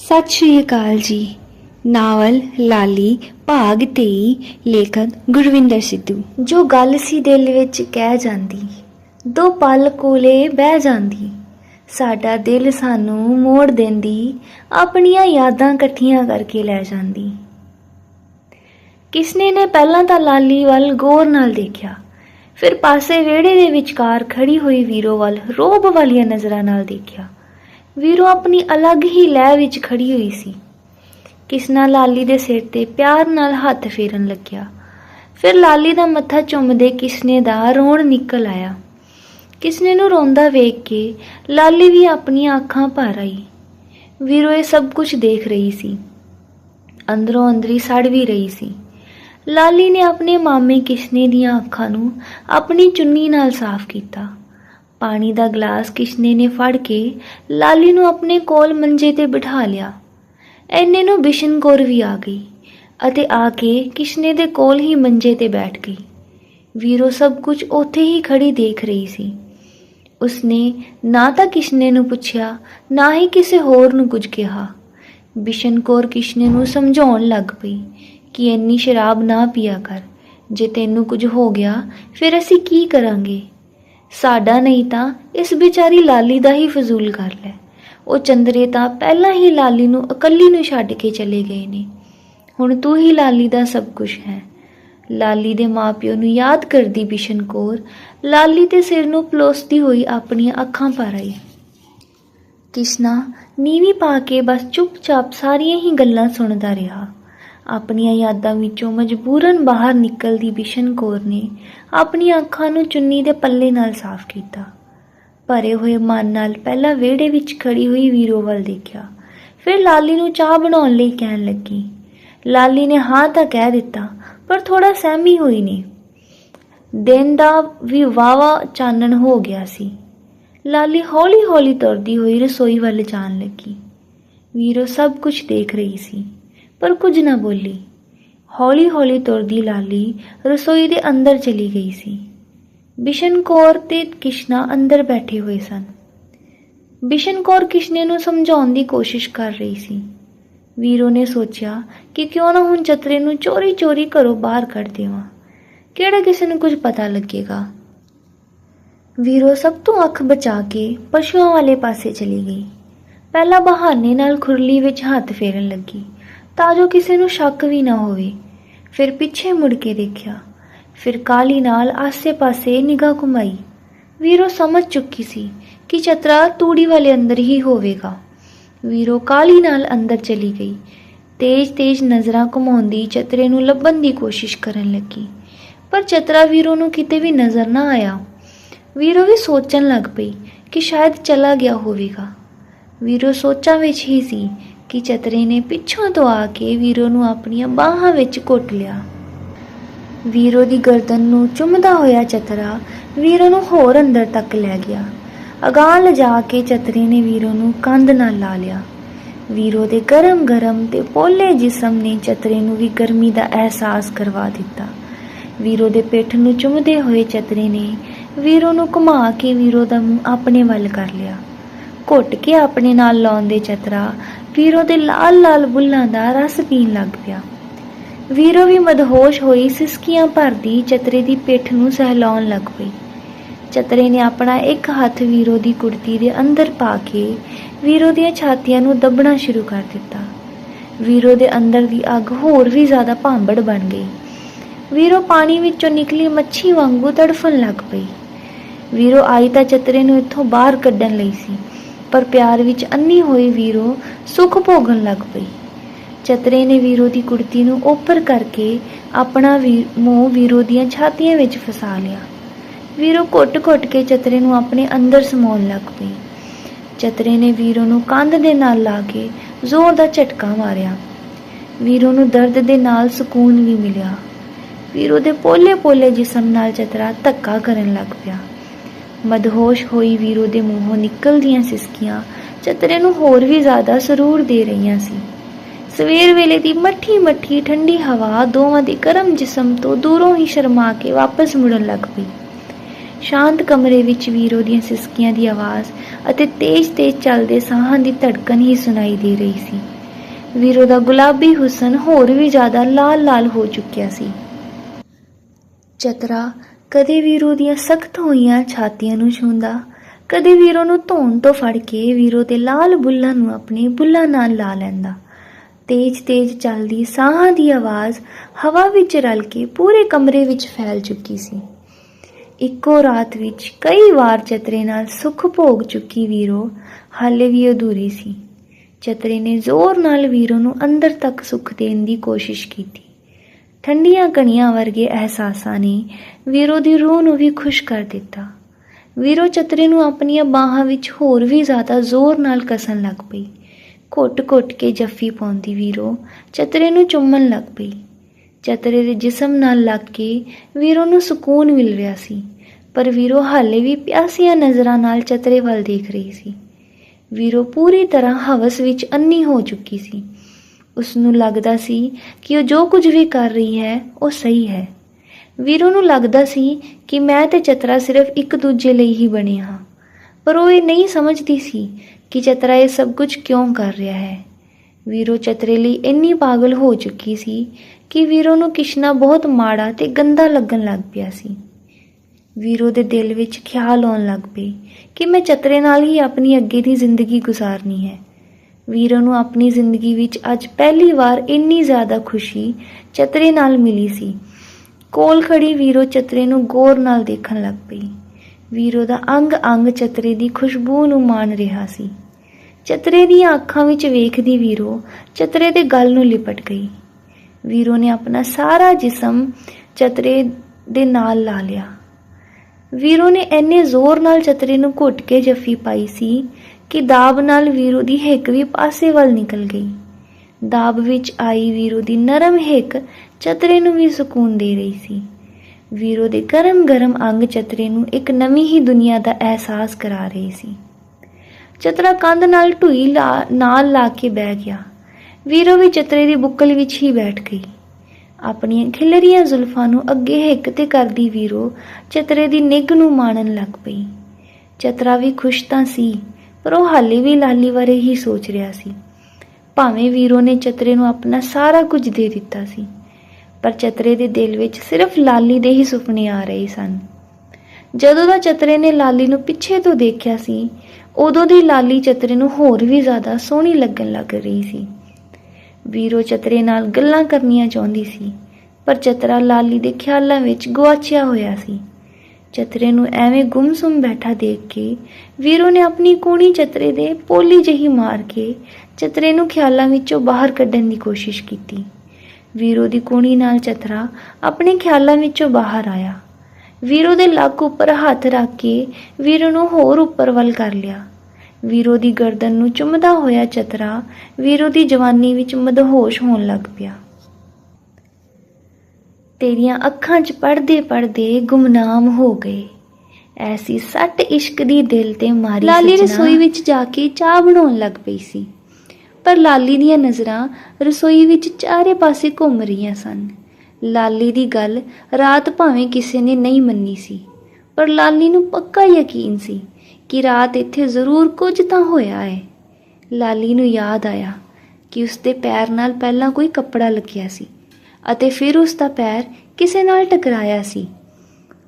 ਸਤਿ ਸ਼੍ਰੀ ਅਕਾਲ ਜੀ। ਨਾਵਲ, ਲਾਲੀ, ਭਾਗ 23 ਲੇਖਕ ਗੁਰਵਿੰਦਰ ਸਿੱਧੂ। ਜੋ ਗੱਲ ਸੀ ਦਿਲ ਵਿੱਚ ਕਹਿ ਜਾਂਦੀ, ਦੋ ਪਲ ਕੋਲੇ ਬਹਿ ਜਾਂਦੀ। ਸਾਡਾ ਦਿਲ ਸਾਨੂੰ ਮੋੜ ਦਿੰਦੀ, ਆਪਣੀਆਂ ਯਾਦਾਂ ਇਕੱਠੀਆਂ ਕਰਕੇ ਲੈ ਜਾਂਦੀ। ਕਿਸਨੇ ਨੇ ਪਹਿਲਾਂ ਤਾਂ ਲਾਲੀ ਵੱਲ ਗੌਰ ਨਾਲ ਦੇਖਿਆ। ਫਿਰ ਪਾਸੇ ਵਿਹੜੇ ਦੇ ਵਿਚਕਾਰ ਖੜੀ ਹੋਈ ਵੀਰੋ ਵੱਲ ਰੋਬ ਵਾਲੀਆਂ ਨਜ਼ਰਾਂ ਨਾਲ ਦੇਖਿਆ। ਵੀਰੋ ਆਪਣੀ ਅਲੱਗ ਹੀ ਲੈਅ ਵਿੱਚ ਖੜੀ ਹੋਈ ਸੀ। ਕਿਸਨਾ ਲਾਲੀ ਦੇ ਸਿਰ ਤੇ ਪਿਆਰ ਨਾਲ ਹੱਥ ਫੇਰਨ ਲੱਗਿਆ। ਫਿਰ ਲਾਲੀ ਦਾ ਮੱਥਾ ਚੁੰਮਦੇ ਕਿਸਨੇ ਦਾ ਰੋਣ ਨਿਕਲ ਆਇਆ। ਕਿਸਨੇ ਨੂੰ ਰੋਂਦਾ ਵੇਖ ਕੇ ਲਾਲੀ ਵੀ ਆਪਣੀਆਂ ਅੱਖਾਂ ਭਰ ਆਈ। ਵੀਰੋ ਇਹ ਸਭ ਕੁਝ ਦੇਖ ਰਹੀ ਸੀ। ਅੰਦਰੋਂ ਅੰਦਰੀ ਸੜ ਵੀ ਰਹੀ ਸੀ। ਲਾਲੀ ਨੇ ਆਪਣੇ ਮਾਮੇ ਕਿਸ਼ਨੇ ਦੀਆਂ ਅੱਖਾਂ ਨੂੰ ਆਪਣੀ ਚੁੰਨੀ ਨਾਲ ਸਾਫ਼ ਕੀਤਾ। ਪਾਣੀ ਦਾ ਗਲਾਸ ਕਿਸ਼ਨੇ ਨੇ ਫੜ ਕੇ ਲਾਲੀ ਨੂੰ ਆਪਣੇ ਕੋਲ ਮੰਜੇ ਤੇ ਬਿਠਾ ਲਿਆ। ਐਨੇ ਨੂੰ ਬਿਸ਼ਨ ਕੌਰ ਵੀ ਆ ਗਈ ਅਤੇ ਆ ਕੇ ਕਿਸ਼ਨੇ ਦੇ ਕੋਲ ਹੀ ਮੰਜੇ ਤੇ ਬੈਠ ਗਈ। ਵੀਰੋ ਸਭ ਕੁਝ ਉੱਥੇ ਹੀ ਖੜੀ ਦੇਖ ਰਹੀ ਸੀ। ਉਸਨੇ ਨਾ ਤਾਂ ਕਿਸ਼ਨੇ ਨੂੰ ਪੁੱਛਿਆ, ਨਾ ਹੀ ਕਿਸੇ ਹੋਰ ਨੂੰ ਕੁਝ ਕਿਹਾ। ਬਿਸ਼ਨ ਕੌਰ ਕਿਸ਼ਨੇ ਨੂੰ ਸਮਝਾਉਣ ਲੱਗ ਪਈ ਕਿ ਇੰਨੀ ਸ਼ਰਾਬ ਨਾ ਪੀਆ ਕਰ। ਜੇ ਤੈਨੂੰ ਕੁਝ ਹੋ ਗਿਆ, ਫਿਰ ਅਸੀਂ ਕੀ ਕਰਾਂਗੇ? ਸਾਡਾ ਨਹੀਂ ਤਾਂ ਇਸ ਵਿਚਾਰੀ ਲਾਲੀ ਦਾ ਹੀ ਫਜ਼ੂਲ ਕਰ ਲੈ। ਉਹ ਚੰਦਰੇ ਤਾਂ ਪਹਿਲਾਂ ਹੀ ਲਾਲੀ ਨੂੰ ਇਕੱਲੀ ਨੂੰ ਛੱਡ ਕੇ ਚਲੇ ਗਏ ਨੇ। ਹੁਣ ਤੂੰ ਹੀ ਲਾਲੀ ਦਾ ਸਭ ਕੁਝ ਹੈ। ਲਾਲੀ ਦੇ ਮਾਪਿਓ ਨੂੰ ਯਾਦ ਕਰਦੀ ਬਿਸ਼ਨ ਕੌਰ ਲਾਲੀ ਦੇ ਸਿਰ ਨੂੰ ਪਲੋਸਦੀ ਹੋਈ ਆਪਣੀਆਂ ਅੱਖਾਂ ਭਰ ਆਈ। ਕਿਸ਼ਨਾ, ਨੀਵੀਂ ਪਾ ਕੇ ਬਸ ਚੁੱਪਚਾਪ ਸਾਰੀਆਂ ਹੀ ਗੱਲਾਂ ਸੁਣਦਾ ਰਿਹਾ। ਆਪਣੀਆਂ ਯਾਦਾਂ ਵਿੱਚੋਂ ਮਜਬੂਰਨ ਬਾਹਰ ਨਿਕਲਦੀ ਬਿਸ਼ਨ ਕੌਰ ਨੇ ਆਪਣੀਆਂ ਅੱਖਾਂ ਨੂੰ ਚੁੰਨੀ ਦੇ ਪੱਲੇ ਨਾਲ ਸਾਫ਼ ਕੀਤਾ। ਭਰੇ ਹੋਏ ਮਨ ਨਾਲ ਪਹਿਲਾਂ ਵਿਹੜੇ ਵਿੱਚ ਖੜੀ ਹੋਈ ਵੀਰੋ ਵੱਲ ਦੇਖਿਆ। ਫਿਰ ਲਾਲੀ ਨੂੰ ਚਾਹ ਬਣਾਉਣ ਲਈ ਕਹਿਣ ਲੱਗੀ। ਲਾਲੀ ਨੇ ਹਾਂ ਤਾਂ ਕਹਿ ਦਿੱਤਾ, ਪਰ ਥੋੜਾ ਸਹਿਮੀ ਹੋਈ ਨੇ। ਦਿਨ ਦਾ ਵੀ ਵਾਵਾ ਚਾਨਣ ਹੋ ਗਿਆ ਸੀ। ਲਾਲੀ ਹੌਲੀ-ਹੌਲੀ ਤੁਰਦੀ ਹੋਈ ਰਸੋਈ ਵੱਲ ਜਾਣ ਲੱਗੀ। ਵੀਰੋ ਸਭ ਕੁਝ ਦੇਖ ਰਹੀ ਸੀ। ਪਰ ਕੁਝ ਨਾ ਬੋਲੀ। ਹੌਲੀ-ਹੌਲੀ ਤੁਰਦੀ ਲਾਲੀ ਰਸੋਈ ਦੇ ਅੰਦਰ ਚਲੀ ਗਈ ਸੀ। ਬਿਸ਼ਨ ਕੌਰ ਤੇ ਕਿਸ਼ਨਾ ਅੰਦਰ ਬੈਠੇ ਹੋਏ ਸਨ। ਬਿਸ਼ਨ ਕੌਰ ਕਿਸ਼ਨੇ ਨੂੰ ਸਮਝਾਉਣ ਦੀ ਕੋਸ਼ਿਸ਼ ਕਰ ਰਹੀ ਸੀ। ਵੀਰੋ ਨੇ ਸੋਚਿਆ ਕਿ ਕਿਉਂ ਨਾ ਹੁਣ ਚਤਰੇ ਨੂੰ ਚੋਰੀ-ਚੋਰੀ ਘਰੋਂ ਬਾਹਰ ਕੱਢ ਦੇਵਾਂ। ਕਿਹੜਾ ਕਿਸੇ ਨੂੰ ਕੁਝ ਪਤਾ ਲੱਗੇਗਾ? ਵੀਰੋ ਸਭ ਤੋਂ ਅੱਖ ਬਚਾ ਕੇ ਪਸ਼ੂਆਂ ਵਾਲੇ ਪਾਸੇ ਚਲੀ ਗਈ। ਪਹਿਲਾਂ ਬਹਾਨੇ ਨਾਲ ਖੁਰਲੀ ਵਿੱਚ ਹੱਥ ਫੇਰਨ ਲੱਗੀ। ਤਾਂ ਜੋ ਕਿਸੇ ਨੂੰ ਸ਼ੱਕ ਵੀ ਨਾ ਹੋਵੇ। ਫਿਰ ਪਿੱਛੇ ਮੁੜ ਕੇ ਦੇਖਿਆ, ਫਿਰ ਕਾਲੀ ਨਾਲ ਆਸੇ-ਪਾਸੇ ਨਿਗਾਹ ਘੁਮਾਈ। ਵੀਰੋ ਸਮਝ ਚੁੱਕੀ ਸੀ ਕਿ ਚਤਰਾ ਤੂੜੀ ਵਾਲੇ ਅੰਦਰ ਹੀ ਹੋਵੇਗਾ। ਵੀਰੋ ਕਾਲੀ ਨਾਲ ਅੰਦਰ ਚਲੀ ਗਈ। ਤੇਜ਼-ਤੇਜ਼ ਨਜ਼ਰਾਂ ਘੁਮਾਉਂਦੀ ਚਤਰੇ ਨੂੰ ਲੱਭਣ ਦੀ ਕੋਸ਼ਿਸ਼ ਕਰਨ ਲੱਗੀ। ਪਰ ਚਤਰਾ ਵੀਰੋ ਨੂੰ ਕਿਤੇ ਵੀ ਨਜ਼ਰ ਨਾ ਆਇਆ। ਵੀਰੋ ਵੀ ਸੋਚਣ ਲੱਗ ਪਈ ਕਿ ਸ਼ਾਇਦ ਚਲਾ ਗਿਆ ਹੋਵੇਗਾ। ਵੀਰੋ ਸੋਚਾਂ ਵਿੱਚ ਹੀ ਸੀ ਕਿ ਚਤਰੇ ਨੇ ਪਿੱਛੋਂ ਤੋਂ ਆ ਕੇ ਵੀਰੋ ਨੂੰ ਆਪਣੀਆਂ ਬਾਹਾਂ ਵਿੱਚ ਘੁੱਟ ਲਿਆ। ਵੀਰੋ ਦੀ ਗਰਦਨ ਨੂੰ ਚੁੰਮਦਾ ਹੋਇਆ ਚਤਰਾ ਵੀਰੋ ਨੂੰ ਹੋਰ ਅੰਦਰ ਤੱਕ ਲੈ ਗਿਆ। ਅਗਾਂਹ ਲਿਜਾ ਕੇ ਚਤਰੇ ਨੇ ਵੀਰੋ ਨੂੰ ਕੰਧ ਨਾਲ ਲਾ ਲਿਆ। ਵੀਰੋ ਦੇ ਗਰਮ-ਗਰਮ ਤੇ ਪੋਲੇ ਜਿਸਮ ਨੇ ਚਤਰੇ ਨੂੰ ਵੀ ਗਰਮੀ ਦਾ ਅਹਿਸਾਸ ਕਰਵਾ ਦਿੱਤਾ। ਵੀਰੋ ਦੇ ਪਿੱਠ ਨੂੰ ਚੁੰਮਦੇ ਹੋਏ ਚਤਰੇ ਨੇ ਵੀਰੋ ਨੂੰ ਘੁਮਾ ਕੇ ਵੀਰੋ ਦਾ ਮੂੰਹ ਆਪਣੇ ਵੱਲ ਕਰ ਲਿਆ। ਘੁੱਟ ਕੇ ਆਪਣੇ ਨਾਲ ਲਾਉਂਦੇ ਚਤਰਾ ਵੀਰੋ ਦੇ ਲਾਲ-ਲਾਲ ਬੁੱਲਾਂ ਦਾ ਰਸ ਪੀਣ ਲੱਗ ਪਿਆ। ਵੀਰੋ ਵੀ ਮਦਹੋਸ਼ ਹੋਈ ਸਿਸਕੀਆਂ ਭਰਦੀ ਚਤਰੇ ਦੀ ਪਿੱਠ ਨੂੰ ਸਹਿਲਾਉਣ ਲੱਗ ਪਈ। ਚਤਰੇ ਨੇ ਆਪਣਾ ਇੱਕ ਹੱਥ ਵੀਰੋ ਦੀ ਕੁੜਤੀ ਦੇ ਅੰਦਰ ਪਾ ਕੇ ਵੀਰੋ ਦੀਆਂ ਛਾਤੀਆਂ ਨੂੰ ਦੱਬਣਾ ਸ਼ੁਰੂ ਕਰ ਦਿੱਤਾ। ਵੀਰੋ ਦੇ ਅੰਦਰ ਦੀ ਅੱਗ ਹੋਰ ਵੀ ਜ਼ਿਆਦਾ ਭਾਂਬੜ ਬਣ ਗਈ। ਵੀਰੋ ਪਾਣੀ ਵਿੱਚੋਂ ਨਿਕਲੀ ਮੱਛੀ ਵਾਂਗੂ ਤੜਫਣ ਲੱਗ ਪਈ। ਵੀਰੋ ਆਈ ਤਾਂ ਚਤਰੇ ਨੂੰ ਇੱਥੋਂ ਬਾਹਰ ਕੱਢਣ ਲਈ ਸੀ। ਪਰ ਪਿਆਰ ਵਿੱਚ ਅੰਨੀ ਹੋਈ ਵੀਰੋ ਸੁੱਖ ਭੋਗਣ ਲੱਗ ਪਈ। ਚਤਰੇ ਨੇ ਵੀਰੋ ਦੀ ਕੁੜਤੀ ਨੂੰ ਉੱਪਰ ਕਰਕੇ ਆਪਣਾ ਵੀ ਮੂੰਹ ਵੀਰੋ ਦੀਆਂ ਛਾਤੀਆਂ ਵਿੱਚ ਫਸਾ ਲਿਆ। ਵੀਰੋ ਘੁੱਟ-ਘੁੱਟ ਕੇ ਚਤਰੇ ਨੂੰ ਆਪਣੇ ਅੰਦਰ ਸਮਾਉਣ ਲੱਗ ਪਈ। ਚਤਰੇ ਨੇ ਵੀਰੋ ਨੂੰ ਕੰਧ ਦੇ ਨਾਲ ਲਾ ਕੇ ਜ਼ੋਰ ਦਾ ਝਟਕਾ ਮਾਰਿਆ। ਵੀਰੋ ਨੂੰ ਦਰਦ ਦੇ ਨਾਲ ਸਕੂਨ ਵੀ ਮਿਲਿਆ। ਵੀਰੋ ਦੇ ਪੋਲੇ-ਪੋਲੇ ਜਿਸਮ ਨਾਲ ਚਤਰਾ ਧੱਕਾ ਕਰਨ ਲੱਗ ਪਿਆ। ਮਦਹੋਸ਼ ਹੋਈ ਵੀਰੋ ਦੇ ਮੂੰਹੋਂ ਨਿਕਲਦੀਆਂ ਸਿਸਕੀਆਂ ਚਤਰੇ ਨੂੰ ਹੋਰ ਵੀ ਜ਼ਿਆਦਾ ਸਰੂਰ ਦੇ ਰਹੀਆਂ ਸੀ। ਸਵੇਰ ਵੇਲੇ ਦੀ ਮੱਠੀ ਮੱਠੀ ਠੰਡੀ ਹਵਾ ਦੋਵਾਂ ਦੇ ਗਰਮ ਜਿਸਮ ਤੋਂ ਦੂਰੋਂ ਹੀ ਸ਼ਰਮਾ ਕੇ ਵਾਪਸ ਮੁੜਨ ਲੱਗ ਪਈ। ਸ਼ਾਂਤ ਕਮਰੇ ਵਿੱਚ ਵੀਰੋ ਦੀਆਂ ਸਿਸਕੀਆਂ ਦੀ ਆਵਾਜ਼ ਅਤੇ ਤੇਜ਼-ਤੇਜ਼ ਚੱਲਦੇ ਸਾਹਾਂ ਦੀ ਧੜਕਣ ਹੀ ਸੁਣਾਈ ਦੇ ਰਹੀ ਸੀ। ਵੀਰੋ ਦਾ ਗੁਲਾਬੀ ਹੁਸਨ ਹੋਰ ਵੀ ਜ਼ਿਆਦਾ ਲਾਲ-ਲਾਲ ਹੋ ਚੁੱਕਿਆ ਸੀ। ਚਤਰਾ ਕਦੇ ਵੀਰੋ ਦੀਆਂ ਸਖਤ ਹੋਈਆਂ ਛਾਤੀਆਂ ਨੂੰ ਛੂੰਦਾ ਕਦੇ ਵੀਰੋ ਨੂੰ ਧੋਣ ਤੋਂ ਫੜ ਕੇ ਵੀਰੋ ਦੇ ਲਾਲ ਬੁੱਲਾਂ ਨੂੰ ਆਪਣੇ ਬੁੱਲਾਂ ਨਾਲ ਲਾ ਲੈਂਦਾ। ਤੇਜ਼-ਤੇਜ਼ ਚੱਲਦੀ ਸਾਹਾਂ ਦੀ ਆਵਾਜ਼ ਹਵਾ ਵਿੱਚ ਰਲ ਕੇ ਪੂਰੇ ਕਮਰੇ ਵਿੱਚ ਫੈਲ ਚੁੱਕੀ ਸੀ। ਇੱਕੋ ਰਾਤ ਵਿੱਚ ਕਈ ਵਾਰ ਚਤਰੇ ਨਾਲ ਸੁੱਖ ਭੋਗ ਚੁੱਕੀ ਵੀਰੋ ਹਾਲੇ ਵੀ ਅਧੂਰੀ ਸੀ। ਚਤਰੇ ਨੇ ਜ਼ੋਰ ਨਾਲ ਵੀਰੋ ਨੂੰ ਅੰਦਰ ਤੱਕ ਸੁੱਖ ਦੇਣ ਦੀ ਕੋਸ਼ਿਸ਼ ਕੀਤੀ। ਠੰਡੀਆਂ ਕਣੀਆਂ ਵਰਗੇ ਅਹਿਸਾਸਾਂ ਨੇ ਵੀਰੋ ਦੀ ਰੂਹ ਨੂੰ ਵੀ ਖੁਸ਼ ਕਰ ਦਿੱਤਾ। ਵੀਰੋ ਚਤਰੇ ਨੂੰ ਆਪਣੀਆਂ ਬਾਹਾਂ ਵਿੱਚ ਹੋਰ ਵੀ ਜ਼ਿਆਦਾ ਜ਼ੋਰ ਨਾਲ ਕਸਣ ਲੱਗ ਪਈ। ਘੁੱਟ-ਘੁੱਟ ਕੇ ਜੱਫੀ ਪਾਉਂਦੀ ਵੀਰੋ, ਚਤਰੇ ਨੂੰ ਚੁੰਮਣ ਲੱਗ ਪਈ। ਚਤਰੇ ਦੇ ਜਿਸਮ ਨਾਲ ਲੱਗ ਕੇ ਵੀਰੋ ਨੂੰ ਸਕੂਨ ਮਿਲ ਰਿਹਾ ਸੀ, ਪਰ ਵੀਰੋ ਹਾਲੇ ਵੀ ਪਿਆਸੀਆਂ ਨਜ਼ਰਾਂ ਨਾਲ ਚਤਰੇ ਵੱਲ ਦੇਖ ਰਹੀ ਸੀ। ਵੀਰੋ ਪੂਰੀ ਤਰ੍ਹਾਂ ਹਵਸ ਵਿੱਚ ਅੰਨੀ ਹੋ ਚੁੱਕੀ ਸੀ। ਉਸ ਨੂੰ ਲੱਗਦਾ ਸੀ ਕਿ ਉਹ ਜੋ ਕੁਝ ਵੀ ਕਰ ਰਹੀ ਹੈ, ਉਹ ਸਹੀ ਹੈ। ਵੀਰੋ ਨੂੰ ਲੱਗਦਾ ਸੀ ਕਿ ਮੈਂ ਤੇ ਚਤਰਾ ਸਿਰਫ ਇੱਕ ਦੂਜੇ ਲਈ ਹੀ ਬਣੇ ਹਾਂ। ਪਰ ਉਹ ਇਹ ਨਹੀਂ ਸਮਝਦੀ ਸੀ ਕਿ ਚਤਰਾ ਇਹ ਸਭ ਕੁਝ ਕਿਉਂ ਕਰ ਰਿਹਾ ਹੈ। ਵੀਰੋ ਚਤਰੇ ਲਈ ਇੰਨੀ ਪਾਗਲ ਹੋ ਚੁੱਕੀ ਸੀ ਕਿ ਵੀਰੋ ਨੂੰ ਕਿਸ਼ਨਾ ਬਹੁਤ ਮਾੜਾ ਤੇ ਗੰਦਾ ਲੱਗਣ ਲੱਗ ਪਿਆ ਸੀ। ਵੀਰੋ ਦੇ ਦਿਲ ਵਿੱਚ ਖਿਆਲ ਆਉਣ ਲੱਗ ਪਈ ਕਿ ਮੈਂ ਚਤਰੇ ਨਾਲ ਹੀ ਆਪਣੀ ਅੱਗੇ ਦੀ ਜ਼ਿੰਦਗੀ ਗੁਜ਼ਾਰਨੀ ਹੈ। ਵੀਰੋ ਨੂੰ ਆਪਣੀ ਜ਼ਿੰਦਗੀ ਵਿੱਚ ਅੱਜ ਪਹਿਲੀ ਵਾਰ ਇੰਨੀ ਜ਼ਿਆਦਾ ਖੁਸ਼ੀ ਚਤਰੇ ਨਾਲ ਮਿਲੀ ਸੀ ਕੋਲ ਖੜੀ ਵੀਰੋ ਚਤਰੇ ਨੂੰ ਗੌਰ ਨਾਲ ਦੇਖਣ ਲੱਗ ਪਈ। ਵੀਰੋ ਦਾ ਅੰਗ-ਅੰਗ ਚਤਰੇ ਦੀ ਖੁਸ਼ਬੂ ਨੂੰ ਮਾਣ ਰਿਹਾ ਸੀ। ਚਤਰੇ ਦੀਆਂ ਅੱਖਾਂ ਵਿੱਚ ਵੇਖਦੀ ਵੀਰੋ ਚਤਰੇ ਦੇ ਗਲ ਨੂੰ ਲਿਪਟ ਗਈ। ਵੀਰੋ ਨੇ ਆਪਣਾ ਸਾਰਾ ਜਿਸਮ ਚਤਰੇ ਦੇ ਨਾਲ ਲਾ ਲਿਆ। ਵੀਰੋ ਨੇ ਇੰਨੇ ਜ਼ੋਰ ਨਾਲ ਚਤਰੇ ਨੂੰ ਘੁੱਟ ਕੇ ਜੱਫੀ ਪਾਈ ਸੀ ਕਿ ਦਾਬ ਨਾਲ ਵੀਰੋ ਦੀ ਹਿੱਕ ਵੀ ਪਾਸੇ ਵੱਲ ਨਿਕਲ ਗਈ। ਦਾਬ ਵਿੱਚ ਆਈ ਵੀਰੋ ਦੀ ਨਰਮ ਹਿੱਕ ਚਤਰੇ ਨੂੰ ਵੀ ਸਕੂਨ ਦੇ ਰਹੀ ਸੀ। ਵੀਰੋ ਦੇ ਗਰਮ-ਗਰਮ ਅੰਗ ਚਤਰੇ ਨੂੰ ਇੱਕ ਨਵੀਂ ਹੀ ਦੁਨੀਆ ਦਾ ਅਹਿਸਾਸ ਕਰਾ ਰਹੀ ਸੀ। ਚਤਰਾ ਕੰਧ ਨਾਲ ਢੂਈ ਲਾ, ਨਾਲ ਲਾ ਕੇ ਬਹਿ ਗਿਆ। ਵੀਰੋ ਵੀ ਚਤਰੇ ਦੀ ਬੁੱਕਲ ਵਿੱਚ ਹੀ ਬੈਠ ਗਈ। ਆਪਣੀਆਂ ਖਿਲਰੀਆਂ ਜ਼ੁਲਫਾਂ ਨੂੰ ਅੱਗੇ ਹਿੱਕ ਤੇ ਕਰਦੀ ਵੀਰੋ ਚਤਰੇ ਦੀ ਨਿੱਘ ਨੂੰ ਮਾਣਨ ਲੱਗ ਪਈ। ਚਤਰਾ ਵੀ ਖੁਸ਼ ਤਾਂ ਸੀ, ਪਰ ਉਹ ਹਾਲੇ ਵੀ ਲਾਲੀ ਬਾਰੇ ਹੀ ਸੋਚ ਰਿਹਾ ਸੀ। ਭਾਵੇਂ ਵੀਰੋ ਨੇ ਚਤਰੇ ਨੂੰ ਆਪਣਾ ਸਾਰਾ ਕੁਝ ਦੇ ਦਿੱਤਾ ਸੀ। ਪਰ ਚਤਰੇ ਦੇ ਦਿਲ ਵਿੱਚ ਸਿਰਫ ਲਾਲੀ ਦੇ ਹੀ ਸੁਪਨੇ ਆ ਰਹੇ ਸਨ। ਜਦੋਂ ਦਾ ਚਤਰੇ ਨੇ ਲਾਲੀ ਨੂੰ ਪਿੱਛੇ ਤੋਂ ਦੇਖਿਆ ਸੀ, ਉਦੋਂ ਦੀ ਲਾਲੀ ਚਤਰੇ ਨੂੰ ਹੋਰ ਵੀ ਜ਼ਿਆਦਾ ਸੋਹਣੀ ਲੱਗਣ ਲੱਗ ਰਹੀ ਸੀ। ਵੀਰੋ ਚਤਰੇ ਨਾਲ ਗੱਲਾਂ ਕਰਨੀਆਂ ਚਾਹੁੰਦੀ ਸੀ, ਪਰ ਚਤਰਾ ਲਾਲੀ ਦੇ ਖਿਆਲਾਂ ਵਿੱਚ ਗੁਆਚਿਆ ਹੋਇਆ ਸੀ। ਚਤਰੇ ਨੂੰ ਐਵੇਂ ਗੁੰਮਸੁੰਮ ਬੈਠਾ ਦੇਖ ਕੇ ਵੀਰੋ ਨੇ ਆਪਣੀ ਕੂਣੀ ਚਤਰੇ ਦੇ ਪੋਲੀ ਜਹੀ ਮਾਰ ਕੇ ਚਤਰੇ ਨੂੰ ਖਿਆਲਾਂ ਵਿੱਚੋਂ ਬਾਹਰ ਕੱਢਣ ਦੀ ਕੋਸ਼ਿਸ਼ ਕੀਤੀ। ਵੀਰੋ ਦੀ ਕੂਣੀ ਨਾਲ ਚਤਰਾ ਆਪਣੇ ਖਿਆਲਾਂ ਵਿੱਚੋਂ ਬਾਹਰ ਆਇਆ। ਵੀਰੋ ਦੇ ਲੱਕ ਉੱਪਰ ਹੱਥ ਰੱਖ ਕੇ ਵੀਰੋ ਨੂੰ ਹੋਰ ਉੱਪਰ ਵੱਲ ਕਰ ਲਿਆ। ਵੀਰੋ ਦੀ ਗਰਦਨ ਨੂੰ ਚੁੰਮਦਾ ਹੋਇਆ ਚਤਰਾ ਵੀਰੋ ਦੀ ਜਵਾਨੀ ਵਿੱਚ ਮਦਹੋਸ਼ ਹੋਣ ਲੱਗ ਪਿਆ। ਤੇਰੀਆਂ ਅੱਖਾਂ 'ਚ ਪੜਦੇ ਪੜਦੇ ਗੁਮਨਾਮ ਹੋ ਗਏ। ਐਸੀ ਸੱਟ ਇਸ਼ਕ ਦੀ ਦਿਲ ਤੇ ਮਾਰੀ ਲਾਲੀ ਰਸੋਈ ਵਿੱਚ ਜਾ ਕੇ ਚਾਹ ਬਣਾਉਣ ਲੱਗ ਪਈ ਸੀ। ਪਰ ਲਾਲੀ ਦੀਆਂ ਨਜ਼ਰਾਂ ਰਸੋਈ ਵਿੱਚ ਚਾਰੇ ਪਾਸੇ ਘੁੰਮ ਰਹੀਆਂ ਸਨ। ਲਾਲੀ ਦੀ ਗੱਲ ਰਾਤ ਭਾਵੇਂ ਕਿਸੇ ਨੇ ਨਹੀਂ ਮੰਨੀ ਸੀ, ਪਰ ਲਾਲੀ ਨੂੰ ਪੱਕਾ ਯਕੀਨ ਸੀ ਕਿ ਰਾਤ ਇੱਥੇ ਜ਼ਰੂਰ ਕੁਝ ਤਾਂ ਹੋਇਆ ਹੈ। ਲਾਲੀ ਨੂੰ ਯਾਦ ਆਇਆ ਕਿ ਉਸਦੇ ਪੈਰ ਨਾਲ ਪਹਿਲਾਂ ਕੋਈ ਕੱਪੜਾ ਲੱਗਿਆ ਸੀ ਅਤੇ ਫਿਰ ਉਸ ਦਾ ਪੈਰ ਕਿਸੇ ਨਾਲ ਟਕਰਾਇਆ ਸੀ।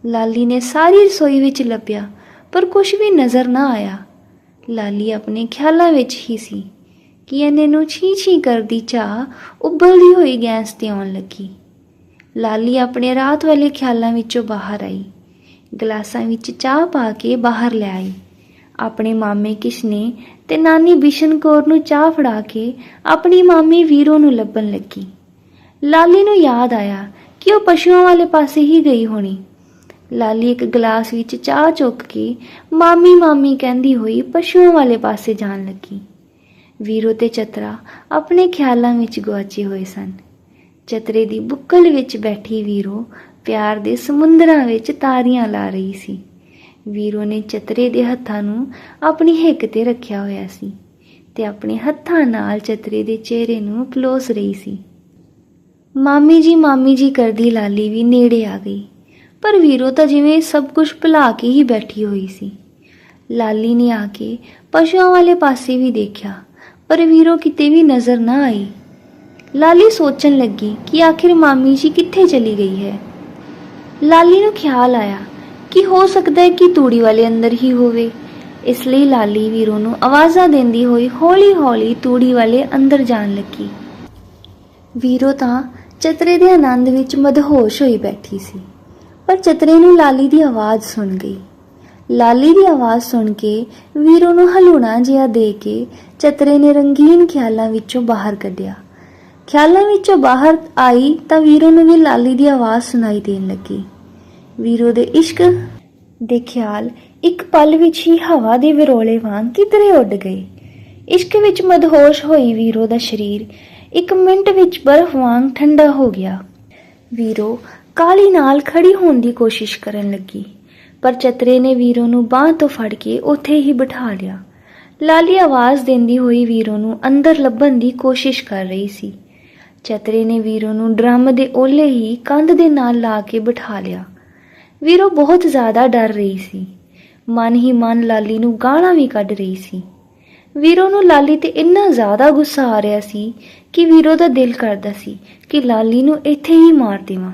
ਲਾਲੀ ਨੇ ਸਾਰੀ ਰਸੋਈ ਵਿੱਚ ਲੱਭਿਆ, ਪਰ ਕੁਝ ਵੀ ਨਜ਼ਰ ਨਾ ਆਇਆ। ਲਾਲੀ ਆਪਣੇ ਖਿਆਲਾਂ ਵਿੱਚ ਹੀ ਸੀ ਕਿ ਇਹਨੇ ਨੂੰ ਛੀ ਛੀ ਕਰਦੀ ਚਾਹ ਉਬਲਦੀ ਹੋਈ ਗੈਸ ਤੇ ਆਉਣ ਲੱਗੀ। ਲਾਲੀ ਆਪਣੇ ਰਾਤ ਵਾਲੇ ਖਿਆਲਾਂ ਵਿੱਚੋਂ ਬਾਹਰ ਆਈ। ਗਲਾਸਾਂ ਵਿੱਚ ਚਾਹ ਪਾ ਕੇ ਬਾਹਰ ਲੈ ਆਈ। ਆਪਣੇ ਮਾਮੇ ਕਿਸ਼ਨੇ ਤੇ ਨਾਨੀ ਬਿਸ਼ਨ ਕੌਰ ਨੂੰ ਚਾਹ ਫੜਾ ਕੇ ਆਪਣੀ ਮਾਮੀ ਵੀਰੋ ਨੂੰ ਲੱਭਣ ਲੱਗੀ। ਲਾਲੀ ਨੂੰ ਯਾਦ ਆਇਆ ਕਿ ਉਹ ਪਸ਼ੂਆਂ ਵਾਲੇ ਪਾਸੇ ਹੀ ਗਈ ਹੋਣੀ। ਲਾਲੀ ਇੱਕ ਗਲਾਸ ਵਿੱਚ ਚਾਹ ਚੁੱਕ ਕੇ ਮਾਮੀ ਮਾਮੀ ਕਹਿੰਦੀ ਹੋਈ ਪਸ਼ੂਆਂ ਵਾਲੇ ਪਾਸੇ ਜਾਣ ਲੱਗੀ। ਵੀਰੋ ਤੇ ਚਤਰਾ ਆਪਣੇ ਖਿਆਲਾਂ ਵਿੱਚ ਗੁਆਚੇ ਹੋਏ ਸਨ। ਚਤਰੇ ਦੀ ਬੁੱਕਲ ਵਿੱਚ ਬੈਠੀ ਵੀਰੋ ਪਿਆਰ ਦੇ ਸਮੁੰਦਰਾਂ ਵਿੱਚ ਤਾਰੀਆਂ ਲਾ ਰਹੀ ਸੀ। ਵੀਰੋ ਨੇ ਚਤਰੇ ਦੇ ਹੱਥਾਂ ਨੂੰ ਆਪਣੀ ਹਿੱਕ ਤੇ ਰੱਖਿਆ ਹੋਇਆ ਸੀ ਤੇ ਆਪਣੇ ਹੱਥਾਂ ਨਾਲ ਚਤਰੇ ਦੇ ਚਿਹਰੇ ਨੂੰ ਪਲੋਸ ਰਹੀ ਸੀ। ਮਾਮੀ ਜੀ ਮਾਮੀ ਜੀ ਕਰਦੀ ਲਾਲੀ ਵੀ ਨੇੜੇ ਆ ਗਈ, ਪਰ ਵੀਰੋ ਤਾਂ ਜਿਵੇਂ ਸਭ ਕੁਝ ਭੁਲਾ ਕੇ ਹੀ ਬੈਠੀ ਹੋਈ ਸੀ। ਲਾਲੀ ਨੇ ਆ ਕੇ ਪਸ਼ੂਆਂ ਵਾਲੇ ਪਾਸੇ ਵੀ ਦੇਖਿਆ। ਪਰ ਵੀਰੋ ਕਿਤੇ ਵੀ ਨਜ਼ਰ ਨਾ ਆਈ। ਲਾਲੀ ਸੋਚਣ ਲੱਗੀ ਕਿ ਆਖਿਰ ਮਾਮੀ ਜੀ ਕਿੱਥੇ ਚਲੀ ਗਈ ਹੈ। ਲਾਲੀ ਨੂੰ ਖਿਆਲ ਆਇਆ ਕਿ ਹੋ ਸਕਦਾ ਹੈ ਕਿ ਤੂੜੀ ਵਾਲੇ ਅੰਦਰ ਹੀ ਹੋਵੇ। ਇਸ ਲਈ ਲਾਲੀ ਵੀਰੋ ਨੂੰ ਆਵਾਜ਼ਾਂ ਦਿੰਦੀ ਹੋਈ ਹੌਲੀ-ਹੌਲੀ ਤੂੜੀ ਵਾਲੇ ਅੰਦਰ ਜਾਣ ਲੱਗੀ। ਵੀਰੋ ਤਾਂ ਚਤਰੇ ਦੇ ਆਨੰਦ ਵਿੱਚ ਮਦਹੋਸ਼ ਹੋਈ ਬੈਠੀ ਸੀ। ਪਰ ਚਤਰੇ ਨੂੰ ਲਾਲੀ ਦੀ ਆਵਾਜ਼ ਸੁਣ ਗਈ। ਲਾਲੀ ਦੀ ਆਵਾਜ਼ ਸੁਣ ਕੇ ਵੀਰੋ ਨੂੰ ਹਲੂਣਾ ਜਿਹਾ ਦੇ ਕੇ ਚਤਰੇ ਨੇ ਰੰਗੀਨ ਖਿਆਲਾਂ ਵਿੱਚੋਂ ਬਾਹਰ ਕੱਢਿਆ। ਖਿਆਲਾਂ ਵਿੱਚੋਂ ਬਾਹਰ ਆਈ ਤਾਂ ਵੀਰੋ ਨੂੰ ਵੀ ਲਾਲੀ ਦੀ ਆਵਾਜ਼ ਸੁਣਾਈ ਦੇਣ ਲੱਗੀ। ਵੀਰੋ ਦੇ ਇਸ਼ਕ ਦੇ ਖਿਆਲ ਇੱਕ ਪਲ ਵਿੱਚ ਹੀ ਹਵਾ ਦੇ ਵਿਰੋਲੇ ਵਾਂਗ ਕਿਧਰੇ ਉੱਡ ਗਏ। ਇਸ਼ਕ ਵਿੱਚ ਮਦਹੋਸ਼ ਹੋਈ ਵੀਰੋ ਦਾ ਸਰੀਰ ਇੱਕ ਮਿੰਟ ਵਿੱਚ ਬਰਫ਼ ਵਾਂਗ ਠੰਡਾ ਹੋ ਗਿਆ। ਵੀਰੋ ਕਾਲੀ ਨਾਲ ਖੜੀ ਹੋਣ ਦੀ ਕੋਸ਼ਿਸ਼ ਕਰਨ ਲੱਗੀ। ਪਰ ਚਤਰੇ ਨੇ ਵੀਰੋ ਨੂੰ ਬਾਹ ਤੋਂ ਫੜ ਕੇ ਉੱਥੇ ਹੀ ਬਿਠਾ ਲਿਆ। ਲਾਲੀ ਆਵਾਜ਼ ਦਿੰਦੀ ਹੋਈ ਵੀਰੋ ਨੂੰ ਅੰਦਰ ਲੱਭਣ ਦੀ ਕੋਸ਼ਿਸ਼ ਕਰ ਰਹੀ ਸੀ। ਚਤਰੇ ਨੇ ਵੀਰੋ ਨੂੰ ਡਰਮ ਦੇ ਓਲੇ ਹੀ ਕੰਧ ਦੇ ਨਾਲ ਲਾ ਕੇ ਬਿਠਾ ਲਿਆ। ਵੀਰੋ ਬਹੁਤ ਜ਼ਿਆਦਾ ਡਰ ਰਹੀ ਸੀ। ਮਨ ਹੀ ਮਨ ਲਾਲੀ ਨੂੰ ਗਾਲਾਂ ਵੀ ਕੱਢ ਰਹੀ ਸੀ। ਵੀਰੋ ਨੂੰ ਲਾਲੀ ਤੇ ਇੰਨਾ ਜ਼ਿਆਦਾ ਗੁੱਸਾ ਆ ਰਿਹਾ ਸੀ ਕਿ ਵੀਰੋ ਦਾ ਦਿਲ ਕਰਦਾ ਸੀ ਕਿ ਲਾਲੀ ਨੂੰ ਇੱਥੇ ਹੀ ਮਾਰ ਦੇਵਾਂ।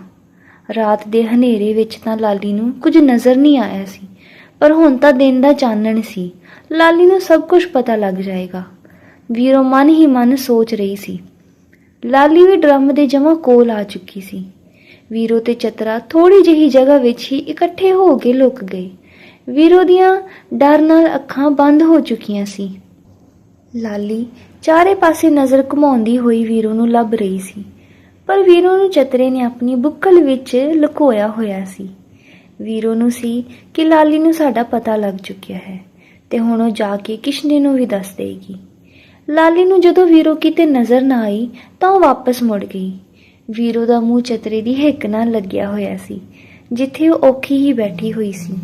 ਰਾਤ ਦੇ ਹਨੇਰੇ ਵਿੱਚ ਤਾਂ ਲਾਲੀ ਨੂੰ ਕੁਝ ਨਜ਼ਰ ਨਹੀਂ ਆਇਆ ਸੀ, ਪਰ ਹੁਣ ਤਾਂ ਦਿਨ ਦਾ ਚਾਨਣ ਸੀ। ਲਾਲੀ ਨੂੰ ਸਭ ਕੁਝ ਪਤਾ ਲੱਗ ਜਾਏਗਾ। ਵੀਰੋ ਮਨ ਹੀ ਮਨ ਸੋਚ ਰਹੀ ਸੀ। ਲਾਲੀ ਵੀ ਡਰਮ ਦੇ ਜਮਾ ਕੋਲ ਆ ਚੁੱਕੀ ਸੀ। ਵੀਰੋ ਤੇ ਚਤਰਾ ਥੋੜੀ ਜਿਹੀ ਜਗ੍ਹਾ ਵਿੱਚ ਹੀ ਇਕੱਠੇ ਹੋ ਕੇ ਲੁਕ ਗਏ। ਵੀਰੋ ਦੀਆਂ ਡਰ ਨਾਲ ਅੱਖਾਂ ਬੰਦ ਹੋ ਚੁੱਕੀਆਂ ਸੀ। ਲਾਲੀ ਚਾਰੇ ਪਾਸੇ ਨਜ਼ਰ ਘੁਮਾਉਂਦੀ ਹੋਈ ਵੀਰੋ ਨੂੰ ਲੱਭ ਰਹੀ ਸੀ। ਪਰ ਵੀਰੋ ਨੂੰ ਚਤਰੇ ਨੇ ਆਪਣੀ ਬੁੱਕਲ ਵਿੱਚ ਲੁਕੋਇਆ ਹੋਇਆ ਸੀ। ਵੀਰੋ ਨੂੰ ਸੀ ਕਿ ਲਾਲੀ ਨੂੰ ਸਾਡਾ ਪਤਾ ਲੱਗ ਚੁੱਕਿਆ ਹੈ ਤੇ ਹੁਣ ਉਹ ਜਾ ਕੇ ਕਿਸ਼ਨੇ ਨੂੰ ਵੀ ਦੱਸ ਦੇਗੀ। ਲਾਲੀ ਨੂੰ ਜਦੋਂ ਵੀਰੋ ਕਿਤੇ ਨਜ਼ਰ ਨਾ ਆਈ ਤਾਂ ਉਹ ਵਾਪਸ ਮੁੜ ਗਈ। ਵੀਰੋ ਦਾ ਮੂੰਹ ਚਤਰੇ ਦੀ ਹਿੱਕ ਨਾਲ ਲੱਗਿਆ ਹੋਇਆ ਸੀ, ਜਿੱਥੇ ਉਹ ਔਖੀ ਹੀ ਬੈਠੀ ਹੋਈ ਸੀ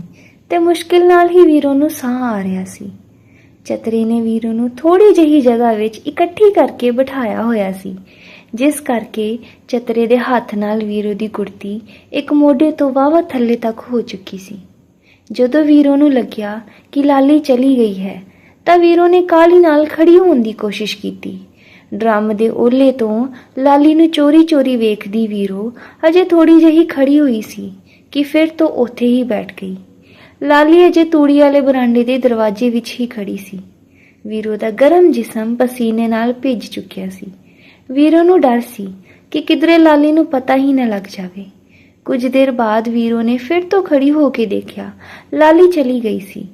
ਤੇ ਮੁਸ਼ਕਿਲ ਨਾਲ ਹੀ ਵੀਰੋ ਨੂੰ ਸਾਹ ਆ ਰਿਹਾ ਸੀ। ਚਤਰੇ ਨੇ ਵੀਰੋ ਨੂੰ ਥੋੜੀ ਜਿਹੀ ਜਗ੍ਹਾ ਵਿੱਚ ਇਕੱਠੀ ਕਰਕੇ ਬਿਠਾਇਆ ਹੋਇਆ ਸੀ ਜਿਸ ਕਰਕੇ ਚਤਰੇ ਦੇ ਹੱਥ ਨਾਲ ਵੀਰੋ ਦੀ ਕੁੜਤੀ ਇੱਕ ਮੋਢੇ ਤੋਂ ਵਾਵਾ ਥੱਲੇ ਤੱਕ ਹੋ ਚੁੱਕੀ ਸੀ। ਜਦੋਂ ਵੀਰੋ ਨੂੰ ਲੱਗਿਆ ਕਿ ਲਾਲੀ ਚਲੀ ਗਈ ਹੈ, ਤਾਂ ਵੀਰੋ ਨੇ ਕਾਲੀ ਨਾਲ ਖੜੀ ਹੋਣ ਦੀ ਕੋਸ਼ਿਸ਼ ਕੀਤੀ। ਡਰਮ ਦੇ ਓਲੇ ਤੋਂ ਲਾਲੀ ਨੂੰ ਚੋਰੀ-ਚੋਰੀ ਵੇਖਦੀ ਵੀਰੋ ਅਜੇ ਥੋੜੀ ਜਿਹੀ ਖੜੀ ਹੋਈ ਸੀ ਕਿ ਫਿਰ ਤੋਂ ਉੱਥੇ ਹੀ ਬੈਠ ਗਈ। ਲਾਲੀ ਅਜੇ ਤੂੜੀ ਵਾਲੇ ਬਰਾਂਡੇ ਦੇ ਦਰਵਾਜ਼ੇ ਵਿੱਚ ਹੀ ਖੜੀ ਸੀ। ਵੀਰੋ ਦਾ ਗਰਮ ਜਿਸਮ ਪਸੀਨੇ ਨਾਲ ਭਿੱਜ ਚੁੱਕਿਆ ਸੀ। ਵੀਰੋ ਨੂੰ ਡਰ ਸੀ ਕਿ ਕਿਧਰੇ ਲਾਲੀ ਨੂੰ ਪਤਾ ਹੀ ਨਾ ਲੱਗ ਜਾਵੇ। ਕੁਝ ਦੇਰ ਬਾਅਦ ਵੀਰੋ ਨੇ ਫਿਰ ਤੋਂ ਖੜੀ ਹੋ ਕੇ ਦੇਖਿਆ, ਲਾਲੀ ਚਲੀ ਗਈ ਸੀ।